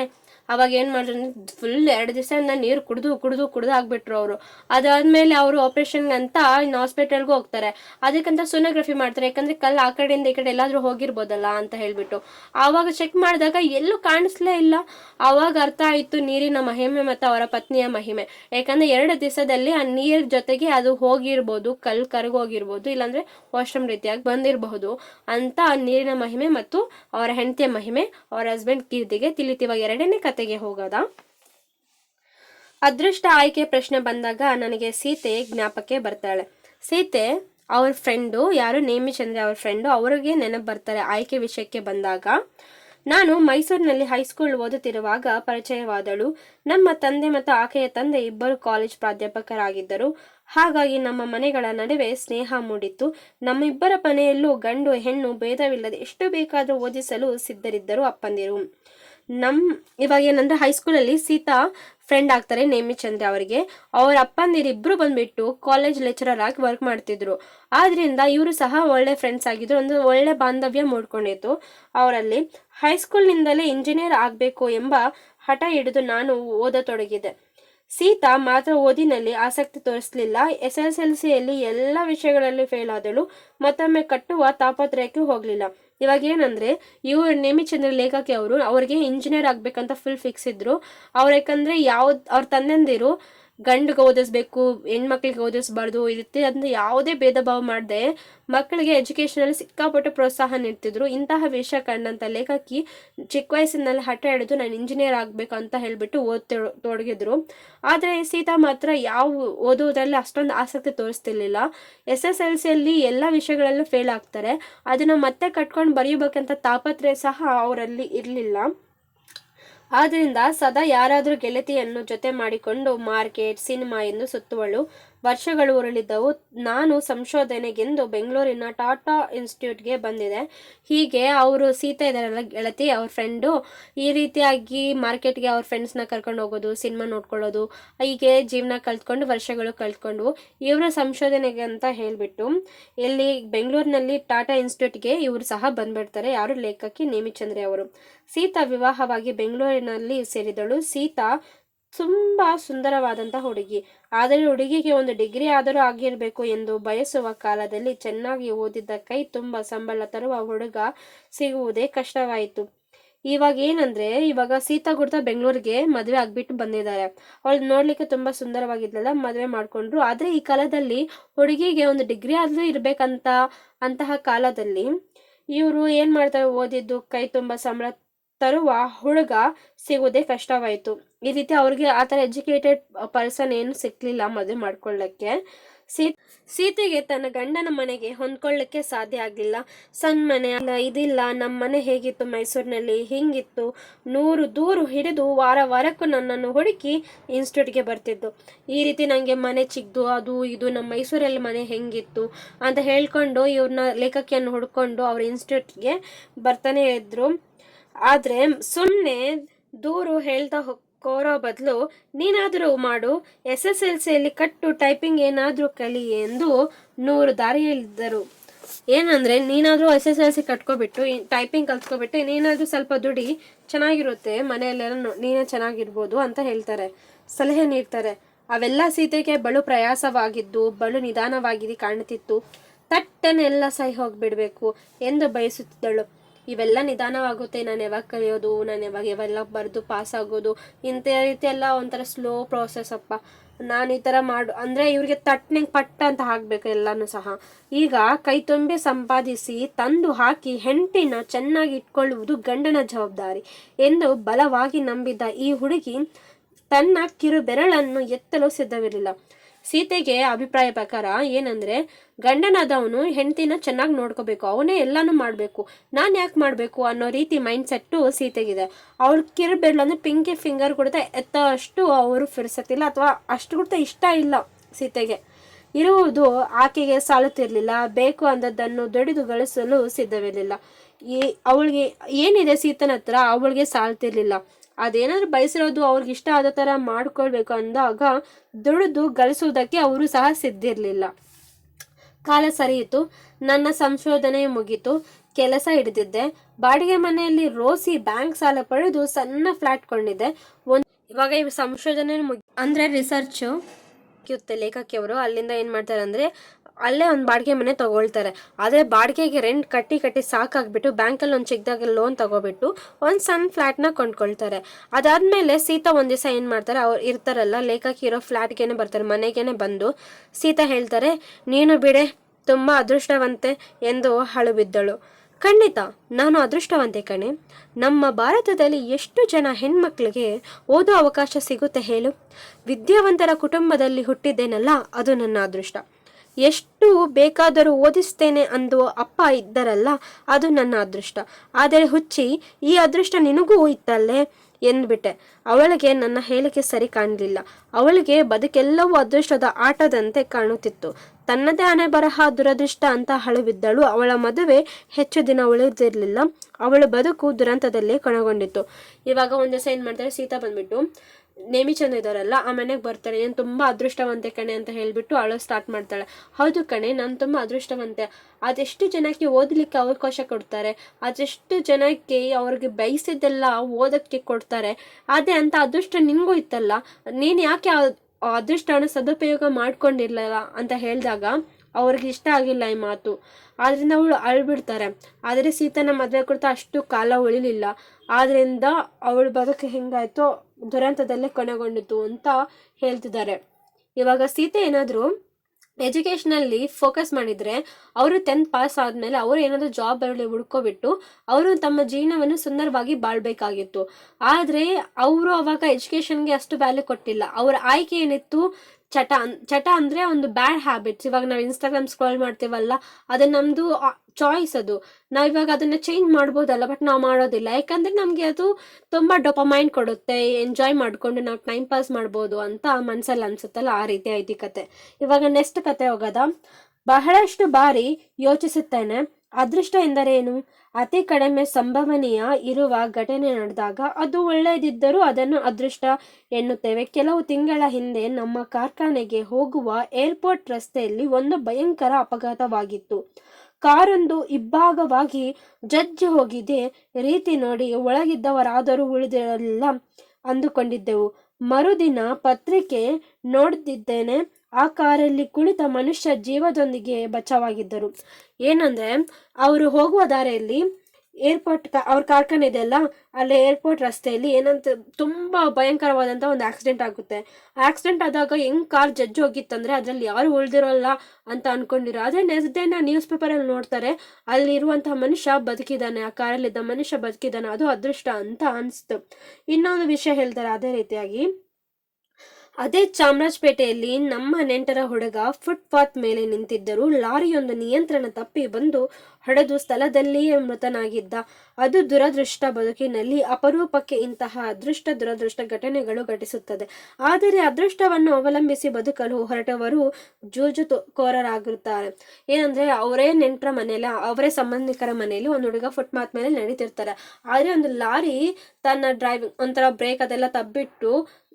ಅವಾಗ ಏನು ಮಾಡಿದ್ರು ಫುಲ್ ಎರಡು ದಿವಸದಿಂದ ನೀರು ಕುಡಿದು ಕುಡಿದು ಕುಡಿದು ಆಗ್ಬಿಟ್ರು ಅವರು. ಅದಾದ್ಮೇಲೆ ಅವರು ಆಪರೇಷನ್ ಅಂತ ಇನ್ನು ಹಾಸ್ಪಿಟಲ್ಗೂ ಹೋಗ್ತಾರೆ. ಅದಕ್ಕಂತ ಸೋನೋಗ್ರಫಿ ಮಾಡ್ತಾರೆ. ಯಾಕಂದ್ರೆ ಕಲ್ಲು ಆ ಕಡೆಯಿಂದ ಈ ಕಡೆ ಎಲ್ಲಾದ್ರೂ ಹೋಗಿರ್ಬೋದಲ್ಲ ಅಂತ ಹೇಳ್ಬಿಟ್ಟು. ಆವಾಗ ಚೆಕ್ ಮಾಡಿದಾಗ ಎಲ್ಲೂ ಕಾಣಿಸ್ಲೇ ಇಲ್ಲ. ಆವಾಗ ಅರ್ಥ ಆಯ್ತು ನೀರಿನ ಮಹಿಮೆ ಮತ್ತು ಅವರ ಪತ್ನಿಯ ಮಹಿಮೆ. ಯಾಕಂದ್ರೆ ಎರಡು ದಿವಸದಲ್ಲಿ ಆ ನೀರ್ ಜೊತೆಗೆ ಅದು ಹೋಗಿರ್ಬೋದು, ಕಲ್ಲು ಕರಗೋಗಿರ್ಬೋದು ಇಲ್ಲಾಂದ್ರೆ ವಾಶ್ರೂಮ್ ರೀತಿಯಾಗಿ ಬಂದಿರಬಹುದು ಅಂತ ಆ ನೀರಿನ ಮಹಿಮೆ ಮತ್ತು ಅವರ ಹೆಂಡತಿಯ ಮಹಿಮೆ, ಅವರ ಹಸ್ಬೆಂಡ್ ಕೀರ್ತಿಗೆ ತಿಳಿತು ಎರಡನೇ ಎರಡನೇ ಕತೆಗೆ ಹೋಗೋದಾ? ಅದೃಷ್ಟ ಆಯ್ಕೆ ಪ್ರಶ್ನೆ ಬಂದಾಗ ನನಗೆ ಸೀತೆ ಜ್ಞಾಪಕ್ಕೆ ಬರ್ತಾಳೆ. ಸೀತೆ, ಅವ್ರ ಫ್ರೆಂಡು ಯಾರು? ನೇಮಿಚಂದ್ರ ಅವ್ರ ಫ್ರೆಂಡು ಅವ್ರಿಗೆ ನೆನಪು ಬರ್ತಾರೆ ಆಯ್ಕೆ ವಿಷಯಕ್ಕೆ ಬಂದಾಗ. ನಾನು ಮೈಸೂರಿನಲ್ಲಿ ಹೈಸ್ಕೂಲ್ ಓದುತ್ತಿರುವಾಗ ಪರಿಚಯವಾದಳು. ನಮ್ಮ ತಂದೆ ಮತ್ತು ಆಕೆಯ ತಂದೆ ಇಬ್ಬರು ಕಾಲೇಜ್ ಪ್ರಾಧ್ಯಾಪಕರಾಗಿದ್ದರು. ಹಾಗಾಗಿ ನಮ್ಮ ಮನೆಗಳ ನಡುವೆ ಸ್ನೇಹ ಮೂಡಿತ್ತು. ನಮ್ಮಿಬ್ಬರ ಮನೆಯಲ್ಲೂ ಗಂಡು ಹೆಣ್ಣು ಭೇದವಿಲ್ಲದೆ ಎಷ್ಟು ಬೇಕಾದರೂ ಓದಿಸಲು ಸಿದ್ಧರಿದ್ದರು ಅಪ್ಪಂದಿರು. ನಮ್, ಇವಾಗ ಏನಂದ್ರೆ ಹೈಸ್ಕೂಲಲ್ಲಿ ಸೀತಾ ಫ್ರೆಂಡ್ ಆಗ್ತಾರೆ ನೇಮಿಚಂದ್ರ ಅವರಿಗೆ. ಅವ್ರ ಅಪ್ಪಂದಿರಿಬ್ರು ಬಂದ್ಬಿಟ್ಟು ಕಾಲೇಜ್ ಲೆಕ್ಚರರ್ ಆಗಿ ವರ್ಕ್ ಮಾಡ್ತಿದ್ರು. ಆದ್ರಿಂದ ಇವರು ಸಹ ಒಳ್ಳೆ ಫ್ರೆಂಡ್ಸ್ ಆಗಿದ್ರು, ಒಂದು ಒಳ್ಳೆ ಬಾಂಧವ್ಯ ಮೂಡ್ಕೊಂಡಿತ್ತು ಅವರಲ್ಲಿ. ಹೈಸ್ಕೂಲ್ನಿಂದಲೇ ಇಂಜಿನಿಯರ್ ಆಗಬೇಕು ಎಂಬ ಹಠ ಹಿಡಿದು ನಾನು ಓದತೊಡಗಿದೆ ಸೀತಾ ಮಾತ್ರ ಓದಿನಲ್ಲಿ ಆಸಕ್ತಿ ತೋರಿಸಲಿಲ್ಲ. ಎಸ್ ಎಸ್ ಎಲ್ ಸಿಯಲ್ಲಿ ಎಲ್ಲ ವಿಷಯಗಳಲ್ಲಿ ಫೇಲ್ ಆದಳು. ಮತ್ತೊಮ್ಮೆ ಕಟ್ಟುವ ತಾಪತ್ರಯಕ್ಕೆ ಹೋಗಲಿಲ್ಲ. ಇವಾಗ ಏನಂದ್ರೆ ಯುವ ನೇಮಿಚಂದ್ರ ಲೇಖಕಿ ಅವರು, ಅವ್ರಿಗೆ ಇಂಜಿನಿಯರ್ ಆಗ್ಬೇಕಂತ ಫುಲ್ ಫಿಕ್ಸ್ ಇದ್ರು. ಅವ್ರು ಯಾಕಂದ್ರೆ ಯಾವ್ದು, ಅವ್ರ ತಂದೆಂದಿರು ಗಂಡಿಗೆ ಓದಿಸ್ಬೇಕು, ಹೆಣ್ಮಕ್ಳಿಗೆ ಓದಿಸ್ಬಾರ್ದು ಇರುತ್ತೆ. ರೀತಿ ಅಂದ್ರೆ ಯಾವುದೇ ಭೇದ ಭಾವ ಮಾಡದೆ ಮಕ್ಕಳಿಗೆ ಎಜುಕೇಶನಲ್ಲಿ ಸಿಕ್ಕಾಪಟ್ಟೆ ಪ್ರೋತ್ಸಾಹ ನೀಡ್ತಿದ್ರು. ಇಂತಹ ವಿಷಯ ಕಂಡಂತ ಲೇಖಕಿ ಚಿಕ್ಕ ವಯಸ್ಸಿನಲ್ಲಿ ಹಠ ಹಿಡಿದು ನಾನು ಇಂಜಿನಿಯರ್ ಆಗಬೇಕು ಅಂತ ಹೇಳಿಬಿಟ್ಟು ಓದ್ ತೊಡಗಿದ್ರು. ಆದರೆ ಸೀತಾ ಮಾತ್ರ ಯಾವ ಓದುವುದರಲ್ಲಿ ಅಷ್ಟೊಂದು ಆಸಕ್ತಿ ತೋರಿಸ್ತಿರ್ಲಿಲ್ಲ. ಎಸ್ ಎಸ್ ಎಲ್ ಸಿಯಲ್ಲಿ ಎಲ್ಲ ವಿಷಯಗಳಲ್ಲೂ ಫೇಲ್ ಆಗ್ತಾರೆ. ಅದನ್ನ ಮತ್ತೆ ಕಟ್ಕೊಂಡು ಬರೆಯಬೇಕಂತ ತಾಪತ್ರೆ ಸಹ ಅವರಲ್ಲಿ ಇರಲಿಲ್ಲ. ಆದ್ದರಿಂದ ಸದಾ ಯಾರಾದರೂ ಗೆಳತಿಯನ್ನು ಜೊತೆ ಮಾಡಿಕೊಂಡು ಮಾರ್ಕೆಟ್ ಸಿನಿಮಾ ಎಂದು ಸುತ್ತುವಳು. ವರ್ಷಗಳು ಉರುಳಿದ್ದವು. ನಾನು ಸಂಶೋಧನೆಗೆಂದು ಬೆಂಗಳೂರಿನ ಟಾಟಾ ಇನ್ಸ್ಟಿಟ್ಯೂಟ್ಗೆ ಬಂದಿದೆ ಹೀಗೆ ಅವರು ಸೀತಾ ಇದ್ದಾರಲ್ಲ ಗೆಳತಿ, ಅವ್ರ ಫ್ರೆಂಡು ಈ ರೀತಿಯಾಗಿ ಮಾರ್ಕೆಟ್ಗೆ ಅವ್ರ ಫ್ರೆಂಡ್ಸ್ನ ಕರ್ಕೊಂಡು ಹೋಗೋದು, ಸಿನಿಮಾ ನೋಡ್ಕೊಳ್ಳೋದು, ಹೀಗೆ ಜೀವನ ಕಲ್ತ್ಕೊಂಡು ವರ್ಷಗಳು ಕಲ್ತ್ಕೊಂಡು ಇವರ ಸಂಶೋಧನೆಗೆ ಅಂತ ಹೇಳಿಬಿಟ್ಟು ಇಲ್ಲಿ ಬೆಂಗಳೂರಿನಲ್ಲಿ ಟಾಟಾ ಇನ್ಸ್ಟಿಟ್ಯೂಟ್ಗೆ ಇವರು ಸಹ ಬಂದ್ಬಿಡ್ತಾರೆ. ಯಾರು? ಲೇಖಕಿ ನೇಮಿಚಂದ್ರೆ ಅವರು. ಸೀತಾ ವಿವಾಹವಾಗಿ ಬೆಂಗಳೂರಿನಲ್ಲಿ ಸೇರಿದಳು. ಸೀತಾ ತುಂಬಾ ಸುಂದರವಾದಂಥ ಹುಡುಗಿ. ಆದರೆ ಹುಡುಗಿಗೆ ಒಂದು ಡಿಗ್ರಿ ಆದರೂ ಆಗಿರಬೇಕು ಎಂದು ಬಯಸುವ ಕಾಲದಲ್ಲಿ ಚೆನ್ನಾಗಿ ಓದಿದ್ದ ಕೈ ತುಂಬ ಸಂಬಳ ತರುವ ಹುಡುಗ ಸಿಗುವುದೇ ಕಷ್ಟವಾಯಿತು. ಇವಾಗ ಏನಂದ್ರೆ, ಇವಾಗ ಸೀತಾ ಗುರ್ತಾ ಬೆಂಗಳೂರಿಗೆ ಮದುವೆ ಆಗ್ಬಿಟ್ಟು ಬಂದಿದ್ದಾರೆ. ಅವಳು ನೋಡ್ಲಿಕ್ಕೆ ತುಂಬಾ ಸುಂದರವಾಗಿದ್ಲಲ್ಲ, ಮದುವೆ ಮಾಡ್ಕೊಂಡ್ರು. ಆದ್ರೆ ಈ ಕಾಲದಲ್ಲಿ ಹುಡುಗಿಗೆ ಒಂದು ಡಿಗ್ರಿ ಆದ್ರೂ ಇರ್ಬೇಕಂತ, ಅಂತಹ ಕಾಲದಲ್ಲಿ ಇವರು ಏನ್ ಮಾಡ್ತಾರೆ, ಓದಿದ್ದು ಕೈ ತುಂಬ ಸಂಬಳ ತರುವ ಹುಡುಗ ಸಿಗುವುದೇ ಕಷ್ಟವಾಯಿತು. ಈ ರೀತಿ ಅವ್ರಿಗೆ ಆ ಥರ ಎಜುಕೇಟೆಡ್ ಪರ್ಸನ್ ಏನು ಸಿಕ್ಕಲಿಲ್ಲ ಮದುವೆ ಮಾಡ್ಕೊಳ್ಳೋಕ್ಕೆ. ಸೀ, ಸೀತೆಗೆ ತನ್ನ ಗಂಡನ ಮನೆಗೆ ಹೊಂದ್ಕೊಳ್ಳಕ್ಕೆ ಸಾಧ್ಯ ಆಗಲಿಲ್ಲ. ಸಣ್ಣ ಮನೆ ಅಲ್ಲ ಇದಿಲ್ಲ, ನಮ್ಮ ಮನೆ ಹೇಗಿತ್ತು ಮೈಸೂರಿನಲ್ಲಿ, ಹಿಂಗಿತ್ತು. ನೂರು ದೂರು ಹಿಡಿದು ವಾರ ವಾರಕ್ಕೂ ನನ್ನನ್ನು ಹುಡುಕಿ ಇನ್ಸ್ಟಿಟ್ಯೂಟ್ಗೆ ಬರ್ತಿದ್ದು. ಈ ರೀತಿ ನನಗೆ ಮನೆ ಚಿಕ್ಕದು ಅದು ಇದು, ನಮ್ಮ ಮೈಸೂರಲ್ಲಿ ಮನೆ ಹೆಂಗಿತ್ತು ಅಂತ ಹೇಳ್ಕೊಂಡು ಇವ್ರನ್ನ ಲೇಖಕಿಯನ್ನು ಹುಡ್ಕೊಂಡು ಅವ್ರ ಇನ್ಸ್ಟಿಟ್ಯೂಟ್ಗೆ ಬರ್ತಾನೆ ಇದ್ರು. ಆದರೆ ಸುಮ್ಮನೆ ದೂರು ಹೇಳ್ತಾ ಹೋಗೋರೋ ಬದಲು ನೀನಾದರೂ ಮಾಡು, ಎಸ್ ಎಸ್ ಎಲ್ ಸಿಯಲ್ಲಿ ಕಟ್ಟು ಟೈಪಿಂಗ್ ಏನಾದರೂ ಕಲಿ ಎಂದು ನೂರು ದಾರಿ ಹೇಳಿದ್ದರು. ಏನಂದರೆ, ನೀನಾದರೂ ಎಸ್ ಎಸ್ ಎಲ್ ಸಿ ಕಟ್ಕೊಬಿಟ್ಟು ಟೈಪಿಂಗ್ ಕಲ್ತ್ಕೊಬಿಟ್ಟು, ನೀನಾದರೂ ಸ್ವಲ್ಪ ದುಡಿ, ಚೆನ್ನಾಗಿರುತ್ತೆ, ಮನೆಯಲ್ಲೆಲ್ಲ ನೀನೇ ಚೆನ್ನಾಗಿರ್ಬೋದು ಅಂತ ಹೇಳ್ತಾರೆ, ಸಲಹೆ ನೀಡ್ತಾರೆ. ಅವೆಲ್ಲ ಸೀತೆಗೆ ಬಲು ಪ್ರಯಾಸವಾಗಿದ್ದು, ಬಲು ನಿಧಾನವಾಗಿ ಕಾಣುತ್ತಿತ್ತು ತಟ್ಟನೆಲ್ಲ ಸಹಿ ಹೋಗಿಬಿಡಬೇಕು ಎಂದು ಬಯಸುತ್ತಿದ್ದಳು. ಇವೆಲ್ಲ ನಿಧಾನವಾಗುತ್ತೆ. ನಾನು ಯಾವಾಗ ಕಲಿಯೋದು, ನಾನು ಯಾವಾಗ ಇವೆಲ್ಲ ಬರೆದು ಪಾಸ್ ಆಗೋದು ಇಂಥ ರೀತಿ ಎಲ್ಲ ಒಂಥರ ಸ್ಲೋ ಪ್ರೋಸೆಸ್ ಅಪ್ಪ. ನಾನು ಈ ಥರ ಮಾಡು, ಅಂದರೆ ಇವರಿಗೆ ತಟ್ಟನೆಗೆ ಪಟ್ಟ ಅಂತ ಹಾಕಬೇಕು ಎಲ್ಲನೂ ಸಹ. ಈಗ ಕೈ ತುಂಬಿ ಸಂಪಾದಿಸಿ, ತಂದು ಹಾಕಿ ಹೆಂಟಿನ ಚೆನ್ನಾಗಿ ಇಟ್ಕೊಳ್ಳುವುದು ಗಂಡನ ಜವಾಬ್ದಾರಿ ಎಂದು ಬಲವಾಗಿ ನಂಬಿದ್ದ ಈ ಹುಡುಗಿ ತನ್ನ ಕಿರು ಬೆರಳನ್ನು ಎತ್ತಲು ಸಿದ್ಧವಿರಲಿಲ್ಲ. ಸೀತೆಗೆ ಅಭಿಪ್ರಾಯ ಪ್ರಕಾರ ಏನಂದ್ರೆ, ಗಂಡನಾದವನು ಹೆಂಡತಿನ ಚೆನ್ನಾಗಿ ನೋಡ್ಕೋಬೇಕು, ಅವನೇ ಎಲ್ಲಾನು ಮಾಡಬೇಕು. ನಾನು ಯಾಕೆ ಮಾಡಬೇಕು ಅನ್ನೋ ರೀತಿ ಮೈಂಡ್ ಸೆಟ್ಟು ಸೀತೆಗಿದೆ. ಅವಳ ಕಿರು ಅಂದ್ರೆ ಪಿಂಕಿ ಫಿಂಗರ್ ಕೊಡ್ತಾ ಎತ್ತ ಅಷ್ಟು ಅವರು ಫಿರ್ಸತ್ತಿಲ್ಲ ಅಥವಾ ಅಷ್ಟು ಕೊಡ್ತಾ ಇಷ್ಟ ಇಲ್ಲ ಸೀತೆಗೆ. ಇರುವುದು ಆಕೆಗೆ ಸಾಲುತ್ತಿರಲಿಲ್ಲ, ಬೇಕು ಅಂದದ್ದನ್ನು ದುಡಿದು ಗಳಿಸಲು ಸಿದ್ಧವಿರಲಿಲ್ಲ. ಈ ಅವಳಿಗೆ ಏನಿದೆ ಸೀತನ ಹತ್ರ, ಅವಳಿಗೆ ಸಾಲ್ತಿರ್ಲಿಲ್ಲ ಅದೇನಾದ್ರೂ ಬಯಸಿರೋದು ಅವ್ರಿಗೆ ಇಷ್ಟ ಆದ ಥರ ಮಾಡ್ಕೊಳ್ಬೇಕು ಅಂದಾಗ ದುಡಿದು ಗಳಿಸುವುದಕ್ಕೆ ಅವರು ಸಹ ಸಿದ್ಧಿರಲಿಲ್ಲ. ಕಾಲ ಸರಿಯಿತು, ನನ್ನ ಸಂಶೋಧನೆ ಮುಗಿತು, ಕೆಲಸ ಹಿಡಿದಿದ್ದೆ. ಬಾಡಿಗೆ ಮನೆಯಲ್ಲಿ ರೋಸಿ ಬ್ಯಾಂಕ್ ಸಾಲ ಪಡೆದು ಸಣ್ಣ ಫ್ಲಾಟ್ ಕೊಂಡಿದ್ದೆ. ಒಂದು ಇವಾಗ ಈ ಸಂಶೋಧನೆ ಮುಗಿ ಅಂದರೆ ರಿಸರ್ಚ್ ಲೇಖಕಿಯವರು ಅಲ್ಲಿಂದ ಏನು ಮಾಡ್ತಾರೆ ಅಂದರೆ ಅಲ್ಲೇ ಒಂದು ಬಾಡಿಗೆ ಮನೆ ತಗೊಳ್ತಾರೆ. ಆದರೆ ಬಾಡಿಗೆಗೆ ರೆಂಟ್ ಕಟ್ಟಿ ಕಟ್ಟಿ ಸಾಕಾಗ್ಬಿಟ್ಟು ಬ್ಯಾಂಕಲ್ಲಿ ಒಂದು ಚಿಕ್ಕದಾಗಿ ಲೋನ್ ತಗೋಬಿಟ್ಟು ಒಂದು ಸಣ್ಣ ಫ್ಲ್ಯಾಟ್ನ ಕೊಂಡ್ಕೊಳ್ತಾರೆ. ಅದಾದಮೇಲೆ ಸೀತಾ ಒಂದು ದಿವಸ ಏನು ಮಾಡ್ತಾರೆ, ಅವ್ರು ಇರ್ತಾರಲ್ಲ, ಲೇಖಕಿ ಇರೋ ಫ್ಲ್ಯಾಟ್ಗೇನೆ ಬರ್ತಾರೆ, ಮನೆಗೇನೆ ಬಂದು ಸೀತಾ ಹೇಳ್ತಾರೆ, ನೀನು ಬಿಡೆ, ತುಂಬ ಅದೃಷ್ಟವಂತೆ ಎಂದು ಹಳು ಬಿದ್ದಳು. ಖಂಡಿತ, ನಾನು ಅದೃಷ್ಟವಂತೆ ಕಣೆ. ನಮ್ಮ ಭಾರತದಲ್ಲಿ ಎಷ್ಟು ಜನ ಹೆಣ್ಮಕ್ಳಿಗೆ ಓದೋ ಅವಕಾಶ ಸಿಗುತ್ತೆ ಹೇಳು? ವಿದ್ಯಾವಂತರ ಕುಟುಂಬದಲ್ಲಿ ಹುಟ್ಟಿದ್ದೇನಲ್ಲ, ಅದು ನನ್ನ ಅದೃಷ್ಟ. ಎಷ್ಟು ಬೇಕಾದರೂ ಓದಿಸ್ತೇನೆ ಅಂದು ಅಪ್ಪ ಇದ್ದರಲ್ಲ, ಅದು ನನ್ನ ಅದೃಷ್ಟ. ಆದರೆ ಹುಚ್ಚಿ, ಈ ಅದೃಷ್ಟ ನಿನಗೂ ಇತ್ತಲ್ಲೇ? ಎಂದ್ಬಿಟ್ಟೆ. ಅವಳಿಗೆ ನನ್ನ ಹೇಳಿಕೆ ಸರಿ ಕಾಣಲಿಲ್ಲ. ಅವಳಿಗೆ ಬದುಕೆಲ್ಲವೂ ಅದೃಷ್ಟದ ಆಟದಂತೆ ಕಾಣುತ್ತಿತ್ತು. ತನ್ನದೇ ಅನೆ ಬರಹ ದುರದೃಷ್ಟ ಅಂತ ಹಳುಬಿದ್ದಳು. ಅವಳ ಮದುವೆ ಹೆಚ್ಚು ದಿನ ಉಳಿದಿರಲಿಲ್ಲ. ಅವಳ ಬದುಕು ದುರಂತದಲ್ಲೇ ಕೊನೆಗೊಂಡಿತ್ತು. ಇವಾಗ ಒಂದು ಏನ್ ಮಾಡ್ತಾರೆ. ಸೀತಾ ಬಂದ್ಬಿಟ್ಟು ನೇಮಿಚಂದ್ರ ಇದಾರಲ್ಲ ಆ ಮನೆಗೆ ಬರ್ತಾಳೆ, ನೀನು ತುಂಬಾ ಅದೃಷ್ಟವಂತೆ ಕಣೆ ಅಂತ ಹೇಳ್ಬಿಟ್ಟು ಅಳೋ ಸ್ಟಾರ್ಟ್ ಮಾಡ್ತಾಳೆ. ಹೌದು ಕಣೆ, ನಾನು ತುಂಬಾ ಅದೃಷ್ಟವಂತೆ. ಅದೆಷ್ಟು ಜನಕ್ಕೆ ಓದಲಿಕ್ಕೆ ಅವಕಾಶ ಕೊಡ್ತಾರೆ, ಅದೆಷ್ಟು ಜನಕ್ಕೆ ಅವ್ರಿಗೆ ಬಯಸಿದ್ದೆಲ್ಲ ಓದಕ್ಕೆ ಕೊಡ್ತಾರೆ. ಅದೇ ಅಂತ ಅದೃಷ್ಟ ನಿನಗೂ ಇತ್ತಲ್ಲ, ನೀನು ಯಾಕೆ ಅದೃಷ್ಟವನ್ನು ಸದುಪಯೋಗ ಮಾಡ್ಕೊಂಡಿರ್ಲಿಲ್ಲ? ಅಂತ ಹೇಳಿದಾಗ, ಅವ್ರಿಗೆ ಇಷ್ಟ ಆಗಿಲ್ಲ ಈ ಮಾತು. ಆದ್ರಿಂದ ಅವಳು ಅಳ್ಬಿಡ್ತಾರೆ. ಆದರೆ ಸೀತನ ಮದುವೆ ಕೊಡ್ತಾ ಅಷ್ಟು ಕಾಲ ಉಳಿಲಿಲ್ಲ. ಆದ್ರಿಂದ ಅವಳು ಬದುಕು ಹೆಂಗಾಯ್ತೋ ದುರಂತದಲ್ಲೇ ಕೊನೆಗೊಂಡಿತು ಅಂತ ಹೇಳ್ತಿದ್ದಾರೆ. ಇವಾಗ ಸೀತೆ ಏನಾದರೂ ಎಜುಕೇಷನಲ್ಲಿ ಫೋಕಸ್ ಮಾಡಿದರೆ ಅವರು ಟೆಂತ್ ಪಾಸ್ ಆದಮೇಲೆ ಅವರು ಏನಾದರೂ ಜಾಬ್ ಅಲ್ಲಿ ಹುಡ್ಕೋಬಿಟ್ಟು ಅವರು ತಮ್ಮ ಜೀವನವನ್ನು ಸುಂದರವಾಗಿ ಬಾಳ್ಬೇಕಾಗಿತ್ತು. ಆದರೆ ಅವರು ಅವಾಗ ಎಜುಕೇಷನ್ಗೆ ಅಷ್ಟು ವ್ಯಾಲ್ಯೂ ಕೊಟ್ಟಿಲ್ಲ. ಅವರ ಆಯ್ಕೆ ಏನಿತ್ತು? ಚಟ ಚಟ ಅಂದರೆ ಒಂದು ಬ್ಯಾಡ್ ಹ್ಯಾಬಿಟ್ಸ್ ಇವಾಗ ನಾವು ಇನ್ಸ್ಟಾಗ್ರಾಮ್ ಸ್ಕ್ರಾಲ್ ಮಾಡ್ತೀವಲ್ಲ ಅದು ನಮ್ಮದು ಚಾಯ್ಸ್ ಅದು. ನಾವು ಇವಾಗ ಅದನ್ನ ಚೇಂಜ್ ಮಾಡ್ಬೋದಲ್ಲ ಬಟ್ ನಾವು ಮಾಡೋದಿಲ್ಲ. ಯಾಕಂದ್ರೆ ನಮಗೆ ಅದು ತುಂಬ ಡೊಪಮೈನ್ ಕೊಡುತ್ತೆ. ಎಂಜಾಯ್ ಮಾಡಿಕೊಂಡು ನಾವು ಟೈಮ್ ಪಾಸ್ ಮಾಡ್ಬೋದು ಅಂತ ಮನ್ಸಲ್ಲಿ ಅನ್ಸುತ್ತಲ್ಲ, ಆ ರೀತಿ ಐತಿ ಕತೆ ಇವಾಗ ನೆಕ್ಸ್ಟ್ ಕತೆ ಹೋಗೋದ? ಬಹಳಷ್ಟು ಬಾರಿ ಯೋಚಿಸುತ್ತೇನೆ. ಅದೃಷ್ಟ ಎಂದರೇನು? ಅತಿ ಕಡಿಮೆ ಸಂಭವನೀಯ ಇರುವ ಘಟನೆ ನಡೆದಾಗ ಅದು ಒಳ್ಳೆಯದಿದ್ದರೂ ಅದನ್ನು ಅದೃಷ್ಟ ಎನ್ನುತ್ತೇವೆ. ಕೆಲವು ತಿಂಗಳ ಹಿಂದೆ ನಮ್ಮ ಕಾರ್ಖಾನೆಗೆ ಹೋಗುವ ಏರ್ಪೋರ್ಟ್ ರಸ್ತೆಯಲ್ಲಿ ಒಂದು ಭಯಂಕರ ಅಪಘಾತವಾಗಿತ್ತು. ಕಾರೊಂದು ಇಬ್ಬಾಗವಾಗಿ ಜಜ್ಜಿ ಹೋಗಿದೆ. ರೀತಿ ನೋಡಿ ಒಳಗಿದ್ದವರಾದರೂ ಉಳಿದಿರಲಿಲ್ಲ ಅಂದುಕೊಂಡಿದ್ದೆವು. ಮರುದಿನ ಪತ್ರಿಕೆ ನೋಡ್ತಿದ್ದೇನೆ. ಆ ಕಾರಲ್ಲಿ ಕುಳಿತ ಮನುಷ್ಯ ಜೀವದೊಂದಿಗೆ ಬಚಾವಾಗಿದ್ದರು. ಏನಂದ್ರೆ, ಅವರು ಹೋಗುವ ದಾರಿಯಲ್ಲಿ ಏರ್ಪೋರ್ಟ್ ಅವ್ರ ಕಾರ್ಖಾನೆ ಇದೆಯಲ್ಲ ಅಲ್ಲಿ ಏರ್ಪೋರ್ಟ್ ರಸ್ತೆಯಲ್ಲಿ ಏನಂತ ತುಂಬಾ ಭಯಂಕರವಾದಂತ ಒಂದು ಆಕ್ಸಿಡೆಂಟ್ ಆಗುತ್ತೆ. ಆಕ್ಸಿಡೆಂಟ್ ಆದಾಗ ಹೆಂಗ್ ಕಾರ್ ಜಜ್ಜು ಹೋಗಿತ್ತಂದ್ರೆ ಅದ್ರಲ್ಲಿ ಯಾರು ಉಳಿದಿರೋಲ್ಲ ಅಂತ ಅನ್ಕೊಂಡಿರೋ ಅದೇ ನೆಕ್ಸ್ಟ್ ಡೇನ ನ್ಯೂಸ್ ಪೇಪರಲ್ಲಿ ನೋಡ್ತಾರೆ ಅಲ್ಲಿರುವಂತಹ ಮನುಷ್ಯ ಬದುಕಿದಾನೆ, ಆ ಕಾರಲ್ಲಿದ್ದ ಮನುಷ್ಯ ಬದುಕಿದ್ದಾನೆ ಅದು ಅದೃಷ್ಟ ಅಂತ ಅನಿಸ್ತು. ಇನ್ನೊಂದು ವಿಷಯ ಹೇಳ್ತಾರೆ, ಅದೇ ರೀತಿಯಾಗಿ ಅದೇ ಚಾಮರಾಜಪೇಟೆಯಲ್ಲಿ ನಮ್ಮ ನೆಂಟರ ಹುಡುಗ ಫುಟ್ಪಾತ್ ಮೇಲೆ ನಿಂತಿದ್ದರೂ ಲಾರಿಯೊಂದು ನಿಯಂತ್ರಣ ತಪ್ಪಿ ಬಂದು ಹೊಡೆದು ಸ್ಥಳದಲ್ಲಿಯೇ ಮೃತನಾಗಿದ್ದ. ಅದು ದುರದೃಷ್ಟ ಬದುಕಿನಲ್ಲಿ ಅಪರೂಪಕ್ಕೆ ಇಂತಹ ಅದೃಷ್ಟ ದುರದೃಷ್ಟ ಘಟನೆಗಳು ಘಟಿಸುತ್ತದೆ. ಆದರೆ ಅದೃಷ್ಟವನ್ನು ಅವಲಂಬಿಸಿ ಬದುಕಲು ಹೊರಟವರು ಜೂಜು ತೋ- ಕೋರರಾಗಿರುತ್ತಾರೆ ಏನಂದ್ರೆ ಅವರೇ ನೆಂಟರ ಮನೆಯಲ್ಲಿ ಅವರೇ ಸಂಬಂಧಿಕರ ಮನೆಯಲ್ಲಿ ಒಂದು ಹುಡುಗ ಫುಟ್ಪಾತ್ ಮೇಲೆ ನಡೀತಿರ್ತಾರೆ. ಆದರೆ ಒಂದು ಲಾರಿ ತನ್ನ ಡ್ರೈವಿಂಗ್ ಒಂಥರ ಬ್ರೇಕ್ ಅದೆಲ್ಲ ತಬ್ಬಿಟ್ಟು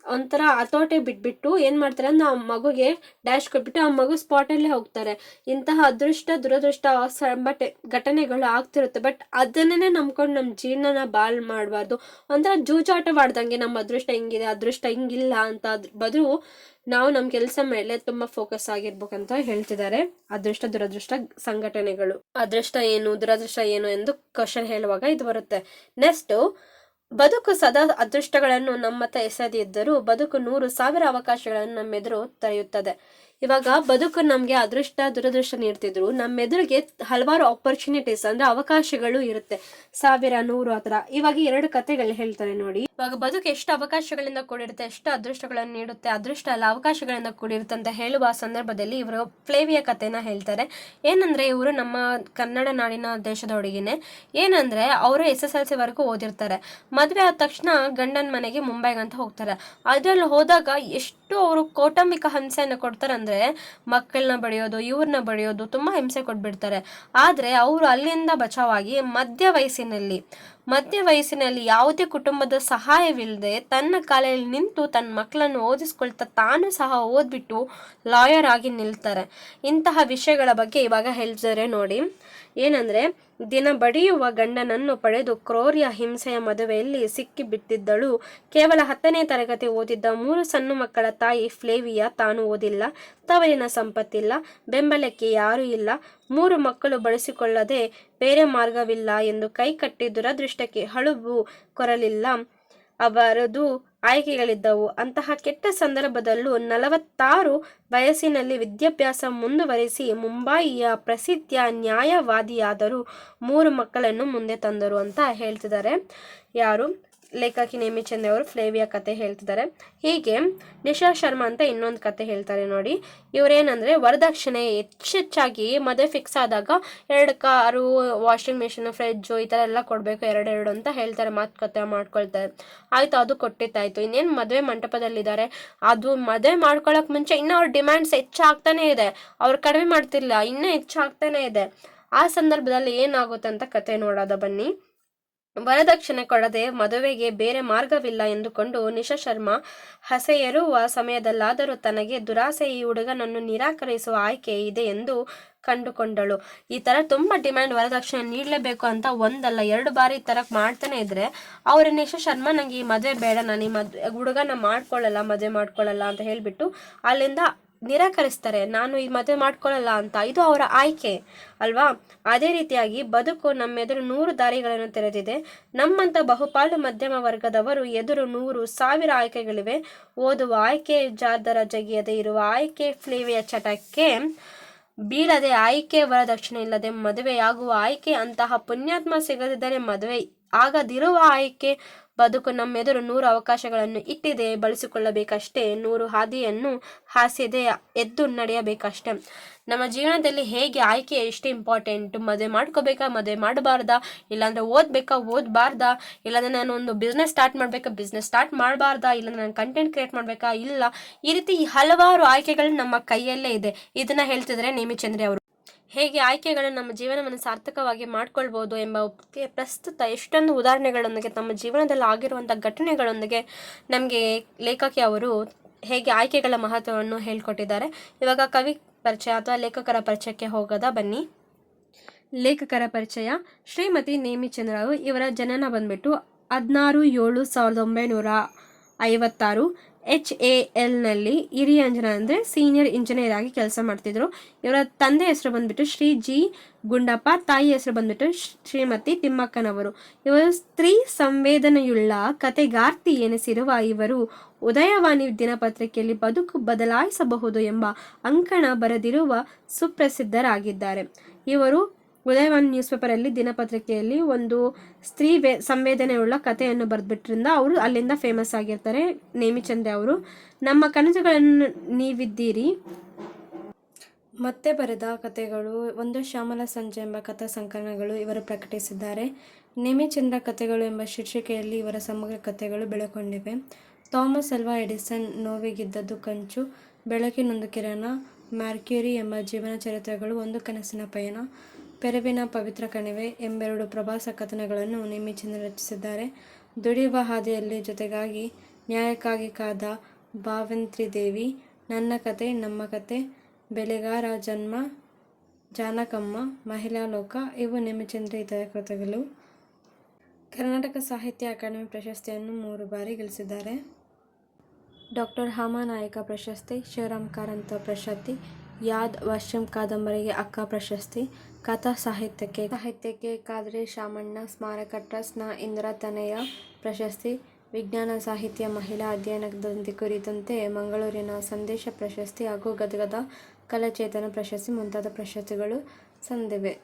ಒಂಥರ ಹತೋಟೆ ಬಿಟ್ಬಿಟ್ಟು ಏನು ಮಾಡ್ತಾರೆ ಅಂದ್ರೆ ಆ ಮಗುಗೆ ಡ್ಯಾಶ್ ಕೊಟ್ಬಿಟ್ಟು ಆ ಮಗು ಸ್ಪಾಟ್ ಅಲ್ಲೇ ಹೋಗ್ತಾರೆ. ಇಂತಹ ಅದೃಷ್ಟ, ದುರದೃಷ್ಟ ಬಟ್ ಘಟನೆಗಳು ಆಗ್ತಿರುತ್ತೆ. ಬಟ್ ಅದನ್ನೇ ನಂಬ್ಕೊಂಡು ನಮ್ಮ ಜೀವನನ ಬಾಲ್ ಮಾಡಬಾರ್ದು. ಒಂಥರ ಜೂಜಾಟವಾಡ್ದಂಗೆ ನಮ್ಮ ಅದೃಷ್ಟ ಹಿಂಗಿದೆ, ಅದೃಷ್ಟ ಹಿಂಗಿಲ್ಲ ಅಂತ ಬದಲು ನಾವು ನಮ್ಮ ಕೆಲಸ ಮೇಲೆ ತುಂಬಾ ಫೋಕಸ್ ಆಗಿರ್ಬೇಕಂತ ಹೇಳ್ತಿದ್ದಾರೆ. ಅದೃಷ್ಟ, ದುರದೃಷ್ಟ ಸಂಘಟನೆಗಳು. ಅದೃಷ್ಟ ಏನು, ದುರದೃಷ್ಟ ಏನು ಎಂದು ಕ್ವಶನ್ ಹೇಳುವಾಗ ಇದು ಬರುತ್ತೆ. ನೆಕ್ಸ್ಟ್ ಬದುಕು ಸದಾ ಅದೃಷ್ಟಗಳನ್ನು ನಮ್ಮತ್ತ ಎಸೆದಿದ್ದರೂ ಬದುಕು ನೂರು ಸಾವಿರ ಅವಕಾಶಗಳನ್ನು ನಮ್ಮೆದುರು ತೆರೆಯುತ್ತದೆ ಇವಾಗ ಬದುಕು ನಮಗೆ ಅದೃಷ್ಟ, ದುರದೃಷ್ಟ ನೀಡ್ತಿದ್ರು. ನಮ್ಮೆದುರಿಗೆ ಹಲವಾರು ಆಪರ್ಚುನಿಟೀಸ್ ಅಂದ್ರೆ ಅವಕಾಶಗಳು ಇರುತ್ತೆ. ಸಾವಿರ, ನೂರು ಆ ಇವಾಗ ಎರಡು ಕತೆಗಳು ಹೇಳ್ತಾರೆ ನೋಡಿ. ಇವಾಗ ಬದುಕು ಎಷ್ಟು ಅವಕಾಶಗಳಿಂದ ಕೂಡಿರುತ್ತೆ, ಎಷ್ಟು ಅದೃಷ್ಟಗಳನ್ನು ನೀಡುತ್ತೆ, ಅದೃಷ್ಟ ಅಲ್ಲ, ಅವಕಾಶಗಳಿಂದ ಕೂಡಿರುತ್ತೆ ಅಂತ ಹೇಳುವ ಸಂದರ್ಭದಲ್ಲಿ ಇವರು ಫ್ಲೇವಿಯ ಕಥೆನ ಹೇಳ್ತಾರೆ. ಏನಂದ್ರೆ ಇವರು ನಮ್ಮ ಕನ್ನಡ ನಾಡಿನ ದೇಶದ ಹುಡುಗಿನೇ. ಏನಂದ್ರೆ ಅವರು ಎಸ್ ಎಸ್ ಎಲ್ ಸಿ ವರೆಗೂ ಓದಿರ್ತಾರೆ. ಮದುವೆ ಆದ ತಕ್ಷಣ ಗಂಡನ ಮನೆಗೆ ಮುಂಬೈಗೆ ಅಂತ ಹೋಗ್ತಾರೆ. ಅದ್ರಲ್ಲಿ ಹೋದಾಗ ಎಷ್ಟು ಅವರು ಕೌಟುಂಬಿಕ ಹಿಂಸೆಯನ್ನು ಕೊಡ್ತಾರೆ ಅಂದ್ರೆ ಮಕ್ಕಳನ್ನ ಬಡಿಯೋದು, ಇವ್ರನ್ನ ಬಡಿಯೋದು ತುಂಬ ಹಿಂಸೆ ಕೊಟ್ಬಿಡ್ತಾರೆ. ಆದರೆ ಅವರು ಅಲ್ಲಿಂದ ಬಚಾವಾಗಿ ಮಧ್ಯ ವಯಸ್ಸಿನಲ್ಲಿ ಮಧ್ಯ ವಯಸ್ಸಿನಲ್ಲಿ ಯಾವುದೇ ಕುಟುಂಬದ ಸಹಾಯವಿಲ್ಲದೆ ತನ್ನ ಕಾಲಲ್ಲಿ ನಿಂತು ತನ್ನ ಮಕ್ಕಳನ್ನು ಓದಿಸ್ಕೊಳ್ತಾ ತಾನು ಸಹ ಓದ್ಬಿಟ್ಟು ಲಾಯರ್ ಆಗಿ ನಿಲ್ತಾರೆ. ಇಂತಹ ವಿಷಯಗಳ ಬಗ್ಗೆ ಇವಾಗ ಹೇಳ್ತಾರೆ ನೋಡಿ. ಏನಂದ್ರೆ, ದಿನ ಬಡಿಯುವ ಗಂಡನನ್ನು ಪಡೆದು ಕ್ರೌರ್ಯ ಹಿಂಸೆಯ ಮದುವೆಯಲ್ಲಿ ಸಿಕ್ಕಿ ಬಿಟ್ಟಿದ್ದಳು ಕೇವಲ ಹತ್ತನೇ ತರಗತಿ ಓದಿದ್ದ ಮೂರು ಸಣ್ಣ ಮಕ್ಕಳ ತಾಯಿ ಫ್ಲೇವಿಯಾ ತಾನು ಓದಿಲ್ಲ. ತವರಿನ ಸಂಪತ್ತಿಲ್ಲ. ಬೆಂಬಲಕ್ಕೆ ಯಾರೂ ಇಲ್ಲ. ಮೂರು ಮಕ್ಕಳು ಬಳಸಿಕೊಳ್ಳದೆ ಬೇರೆ ಮಾರ್ಗವಿಲ್ಲ ಎಂದು ಕೈ ಕಟ್ಟಿ ದುರದೃಷ್ಟಕ್ಕೆ ಹಳುಬು ಕೊರಲಿಲ್ಲ. ಅವರದು ಆಯ್ಕೆಗಳಿದ್ದವು. ಅಂತಹ ಕೆಟ್ಟ ಸಂದರ್ಭದಲ್ಲೂ ನಲವತ್ತಾರು ವಯಸ್ಸಿನಲ್ಲಿ ವಿದ್ಯಾಭ್ಯಾಸ ಮುಂದುವರಿಸಿ ಮುಂಬಯಿಯ ಪ್ರಸಿದ್ಧ ನ್ಯಾಯವಾದಿಯಾದರೂ ಮೂರು ಮಕ್ಕಳನ್ನು ಮುಂದೆ ತಂದರು ಅಂತ ಹೇಳ್ತಿದ್ದಾರೆ. ಯಾರು? ಲೇಖಕಿ ನೇಮಿಚಂದ್ ಅವರು ಫ್ಲೇವಿಯ ಕತೆ ಹೇಳ್ತಿದ್ದಾರೆ. ಹೀಗೆ ನಿಶಾ ಶರ್ಮಾ ಅಂತ ಇನ್ನೊಂದು ಕತೆ ಹೇಳ್ತಾರೆ ನೋಡಿ. ಇವರೇನಂದ್ರೆ, ವರದಕ್ಷಿಣೆ ಹೆಚ್ಚೆಚ್ಚಾಗಿ ಮದುವೆ ಫಿಕ್ಸ್ ಆದಾಗ ಎರಡು ಕಾರು ವಾಷಿಂಗ್ ಮಿಷಿನ್ ಫ್ರಿಜ್ಜು ಈ ಥರ ಎಲ್ಲ ಕೊಡಬೇಕು, ಎರಡೆರಡು ಅಂತ ಹೇಳ್ತಾರೆ, ಮಾತುಕತೆ ಮಾಡ್ಕೊಳ್ತಾರೆ. ಆಯ್ತು, ಅದು ಕೊಟ್ಟಿತ್ತಾಯ್ತು ಇನ್ನೇನು ಮದುವೆ ಮಂಟಪದಲ್ಲಿದ್ದಾರೆ? ಅದು ಮದುವೆ ಮಾಡ್ಕೊಳ್ಳೋಕೆ ಮುಂಚೆ ಇನ್ನೂ ಅವ್ರ ಡಿಮ್ಯಾಂಡ್ಸ್ ಹೆಚ್ಚಾಗ್ತಾನೆ ಇದೆ. ಅವ್ರು ಕಡಿಮೆ ಮಾಡ್ತಿಲ್ಲ, ಇನ್ನೂ ಹೆಚ್ಚಾಗ್ತಾನೆ ಇದೆ. ಆ ಸಂದರ್ಭದಲ್ಲಿ ಏನಾಗುತ್ತೆ ಅಂತ ಕತೆ ನೋಡೋದ ಬನ್ನಿ. ವರದಕ್ಷಿಣೆ ಕೊಡದೆ ಮದುವೆಗೆ ಬೇರೆ ಮಾರ್ಗವಿಲ್ಲ ಎಂದುಕೊಂಡು ನಿಶಾ ಶರ್ಮಾ ಹಸೆಯರುವ ಸಮಯದಲ್ಲಾದರೂ ತನಗೆ ದುರಾಸೆ ಈ ಹುಡುಗನನ್ನು ನಿರಾಕರಿಸುವ ಆಯ್ಕೆ ಇದೆ ಎಂದು ಕಂಡುಕೊಂಡಳು. ಈ ತರ ತುಂಬಾ ಡಿಮ್ಯಾಂಡ್ ವರದಕ್ಷಿಣೆ ನೀಡಲೇಬೇಕು ಅಂತ ಒಂದಲ್ಲ, ಎರಡು ಬಾರಿ ಈ ತರ ಮಾಡ್ತಾನೆ ಇದ್ರೆ ಅವ್ರ ನಿಶಾ ಶರ್ಮಾ ನಂಗೆ ಈ ಮದುವೆ ಬೇಡ ನಾನು ಈ ಮದ್ವೆ ಹುಡುಗನ ಮಾಡ್ಕೊಳ್ಳಲ್ಲ ಮದುವೆ ಮಾಡ್ಕೊಳ್ಳಲ್ಲ ಅಂತ ಹೇಳ್ಬಿಟ್ಟು ಅಲ್ಲಿಂದ ನಿರಾಕರಿಸ್ತಾರೆ, ನಾನು ಈ ಮದುವೆ ಮಾಡ್ಕೊಳ್ಳಲ್ಲ ಅಂತ. ಇದು ಅವರ ಆಯ್ಕೆ, ಅಲ್ವಾ? ಅದೇ ರೀತಿಯಾಗಿ ಬದುಕು ನಮ್ಮೆದುರು ನೂರು ದಾರಿಗಳನ್ನು ತೆರೆದಿದೆ. ನಮ್ಮಂತ ಬಹುಪಾಲು ಮಧ್ಯಮ ವರ್ಗದವರು ಎದುರು ನೂರು ಸಾವಿರ ಆಯ್ಕೆಗಳಿವೆ. ಓದುವ ಆಯ್ಕೆ ಜಾದರ ಜಗಿಯದೆ, ಇರುವ ಆಯ್ಕೆ ಫ್ಲೇವಿಯ ಚಟಕ್ಕೆ ಬೀಳದೆ, ಆಯ್ಕೆ ವರದಕ್ಷಿಣೆ ಇಲ್ಲದೆ ಮದುವೆಯಾಗುವ ಆಯ್ಕೆ ಅಂತಹ ಪುಣ್ಯಾತ್ಮ ಸಿಗದಿದ್ದರೆ ಮದುವೆ ಆಗದಿರುವ ಆಯ್ಕೆ ಬದುಕು ನಮ್ಮೆದುರು ನೂರು ಅವಕಾಶಗಳನ್ನು ಇಟ್ಟಿದೆ, ಬಳಸಿಕೊಳ್ಳಬೇಕಷ್ಟೇ. ನೂರು ಹಾದಿಯನ್ನು ಹಾಸಿದೆ, ಎದ್ದು ನಡೆಯಬೇಕಷ್ಟೇ. ನಮ್ಮ ಜೀವನದಲ್ಲಿ ಹೇಗೆ ಆಯ್ಕೆ ಎಷ್ಟು ಇಂಪಾರ್ಟೆಂಟ್ ಮದುವೆ ಮಾಡ್ಕೋಬೇಕಾ, ಮದುವೆ ಮಾಡಬಾರ್ದಾ? ಇಲ್ಲಾಂದ್ರೆ ಓದ್ಬೇಕಾ, ಓದಬಾರ್ದಾ? ಇಲ್ಲಾಂದ್ರೆ ನಾನು ಒಂದು ಬಿಸ್ನೆಸ್ ಸ್ಟಾರ್ಟ್ ಮಾಡಬೇಕಾ ಬಿಸ್ನೆಸ್ ಸ್ಟಾರ್ಟ್ ಮಾಡಬಾರ್ದಾ? ಇಲ್ಲಾಂದ್ರೆ ನಾನು ಕಂಟೆಂಟ್ ಕ್ರಿಯೇಟ್ ಮಾಡಬೇಕಾ? ಇಲ್ಲ. ಈ ರೀತಿ ಹಲವಾರು ಆಯ್ಕೆಗಳು ನಮ್ಮ ಕೈಯಲ್ಲೇ ಇದೆ. ಇದನ್ನ ಹೇಳ್ತಿದ್ರೆ ನೇಮಿಚಂದ್ರಿ ಅವರು. ಹೇಗೆ ಆಯ್ಕೆಗಳನ್ನು ನಮ್ಮ ಜೀವನವನ್ನು ಸಾರ್ಥಕವಾಗಿ ಮಾಡ್ಕೊಳ್ಬೋದು ಎಂಬ ಪ್ರಸ್ತುತ ಎಷ್ಟೊಂದು ಉದಾಹರಣೆಗಳೊಂದಿಗೆ ತಮ್ಮ ಜೀವನದಲ್ಲಿ ಆಗಿರುವಂಥ ಘಟನೆಗಳೊಂದಿಗೆ ನಮಗೆ ಲೇಖಕಿ ಅವರು ಹೇಗೆ ಆಯ್ಕೆಗಳ ಮಹತ್ವವನ್ನು ಹೇಳ್ಕೊಟ್ಟಿದ್ದಾರೆ. ಇವಾಗ ಕವಿ ಪರಿಚಯ ಅಥವಾ ಲೇಖಕರ ಪರಿಚಯಕ್ಕೆ ಹೋಗದ? ಬನ್ನಿ. ಲೇಖಕರ ಪರಿಚಯ. ಶ್ರೀಮತಿ ನೇಮಿಚಂದ್ರರು ಇವರ ಜನನ ಬಂದ್ಬಿಟ್ಟು ಹದಿನಾರು ಏಳು ಸಾವಿರದ ಒಂಬೈನೂರ ಐವತ್ತಾರು. ಎಚ್ ಎ ಎಲ್ನಲ್ಲಿ ಹಿರಿಯ ಅಂಜನ ಅಂದರೆ ಸೀನಿಯರ್ ಇಂಜಿನಿಯರ್ ಆಗಿ ಕೆಲಸ ಮಾಡ್ತಿದ್ರು. ಇವರ ತಂದೆ ಹೆಸರು ಬಂದ್ಬಿಟ್ಟು ಶ್ರೀ ಜಿ ಗುಂಡಪ್ಪ, ತಾಯಿ ಹೆಸರು ಬಂದ್ಬಿಟ್ಟು ಶ್ರೀ- ಶ್ರೀಮತಿ ತಿಮ್ಮಕ್ಕನವರು. ಇವರು ಸ್ತ್ರೀ ಸಂವೇದನೆಯುಳ್ಳ ಕತೆಗಾರ್ತಿ ಎನಿಸಿರುವ ಇವರು ಉದಯವಾಣಿ ದಿನಪತ್ರಿಕೆಯಲ್ಲಿ ಬದುಕು ಬದಲಾಯಿಸಬಹುದು ಎಂಬ ಅಂಕಣ ಬರೆದಿರುವ ಸುಪ್ರಸಿದ್ಧರಾಗಿದ್ದಾರೆ. ಇವರು ಉದಯವಾಣಿ ನ್ಯೂಸ್ ಪೇಪರಲ್ಲಿ ದಿನಪತ್ರಿಕೆಯಲ್ಲಿ ಒಂದು ಸ್ತ್ರೀ ವೇ, ಸಂವೇದನೆಯುಳ್ಳ ಕಥೆಯನ್ನು ಬರೆದ್ಬಿಟ್ರಿಂದ ಅವರು ಅಲ್ಲಿಂದ ಫೇಮಸ್ ಆಗಿರ್ತಾರೆ ನೇಮಿಚಂದ್ರ ಅವರು. ನಮ್ಮ ಕನಸುಗಳನ್ನು ನೀವಿದ್ದೀರಿ. ಮತ್ತೆ ಬರೆದ ಕಥೆಗಳು, ಒಂದು ಶ್ಯಾಮಲ ಸಂಜೆ ಎಂಬ ಕಥಾ ಸಂಕಲನಗಳು ಇವರು ಪ್ರಕಟಿಸಿದ್ದಾರೆ. ನೇಮಿಚಂದ್ರ ಕಥೆಗಳು ಎಂಬ ಶೀರ್ಷಿಕೆಯಲ್ಲಿ ಇವರ ಸಮಗ್ರ ಕಥೆಗಳು ಬೆಳಕೊಂಡಿವೆ. ಥಾಮಸ್ ಅಲ್ವಾ ಎಡಿಸನ್, ನೋವಿಗಿದ್ದದ್ದು ಕಂಚು, ಬೆಳಕಿನೊಂದು ಕಿರಣ, ಮ್ಯಾರ್ಕ್ಯೂರಿ ಎಂಬ ಜೀವನ ಚರಿತ್ರೆಗಳು ಒಂದು ಕನಸಿನ ಪಯಣ. ಪೆರವಿನ ಪವಿತ್ರ ಕಣಿವೆ ಎಂಬೆರಡು ಪ್ರವಾಸ ಕಥನಗಳನ್ನು ನೇಮಿಚಂದ್ರ ರಚಿಸಿದ್ದಾರೆ. ದುಡಿಯುವ ಹಾದಿಯಲ್ಲಿ ಜೊತೆಗಾಗಿ ನ್ಯಾಯಕ್ಕಾಗಿ ಕಾದ ಭಾವಂತ್ರಿ ದೇವಿ, ನನ್ನ ಕತೆ, ನಮ್ಮ ಕತೆ ಬೆಳೆಗಾರ ಜನ್ಮ, ಜಾನಕಮ್ಮ, ಮಹಿಳಾ ಲೋಕ, ಇವು ನೇಮಿಚಂದ್ರ ಇತರ ಕೃತಿಗಳು. ಕರ್ನಾಟಕ ಸಾಹಿತ್ಯ ಅಕಾಡೆಮಿ ಪ್ರಶಸ್ತಿಯನ್ನು ಮೂರು ಬಾರಿ ಗಳಿಸಿದ್ದಾರೆ. ಡಾಕ್ಟರ್ ಹಾಮಾನಾಯಕ ಪ್ರಶಸ್ತಿ, ಶಿವರಾಮ್ ಕಾರಂತ ಪ್ರಶಸ್ತಿ, ಯಾದ್ ವಾಶ್ಯಂ ಕಾದಂಬರಿಗೆ ಅಕ್ಕ ಪ್ರಶಸ್ತಿ ಕಥಾ ಸಾಹಿತ್ಯಕ್ಕೆ. ಸಾಹಿತ್ಯಕ್ಕೆ ಕಾದ್ರಿ ಶಾಮಣ್ಣ ಸ್ಮಾರಕ ಟ್ರಸ್ಟ್ನ ಇಂದಿರಾತನಯ ಪ್ರಶಸ್ತಿ. ವಿಜ್ಞಾನ ಸಾಹಿತ್ಯ ಮಹಿಳಾ ಅಧ್ಯಯನದೊಂದಿ ಕುರಿತಂತೆ ಮಂಗಳೂರಿನ ಸಂದೇಶ ಪ್ರಶಸ್ತಿ ಹಾಗೂ ಗದಗದ ಕಲಾಚೇತನ ಪ್ರಶಸ್ತಿ ಮುಂತಾದ ಪ್ರಶಸ್ತಿಗಳು ಸಂದಿವೆ.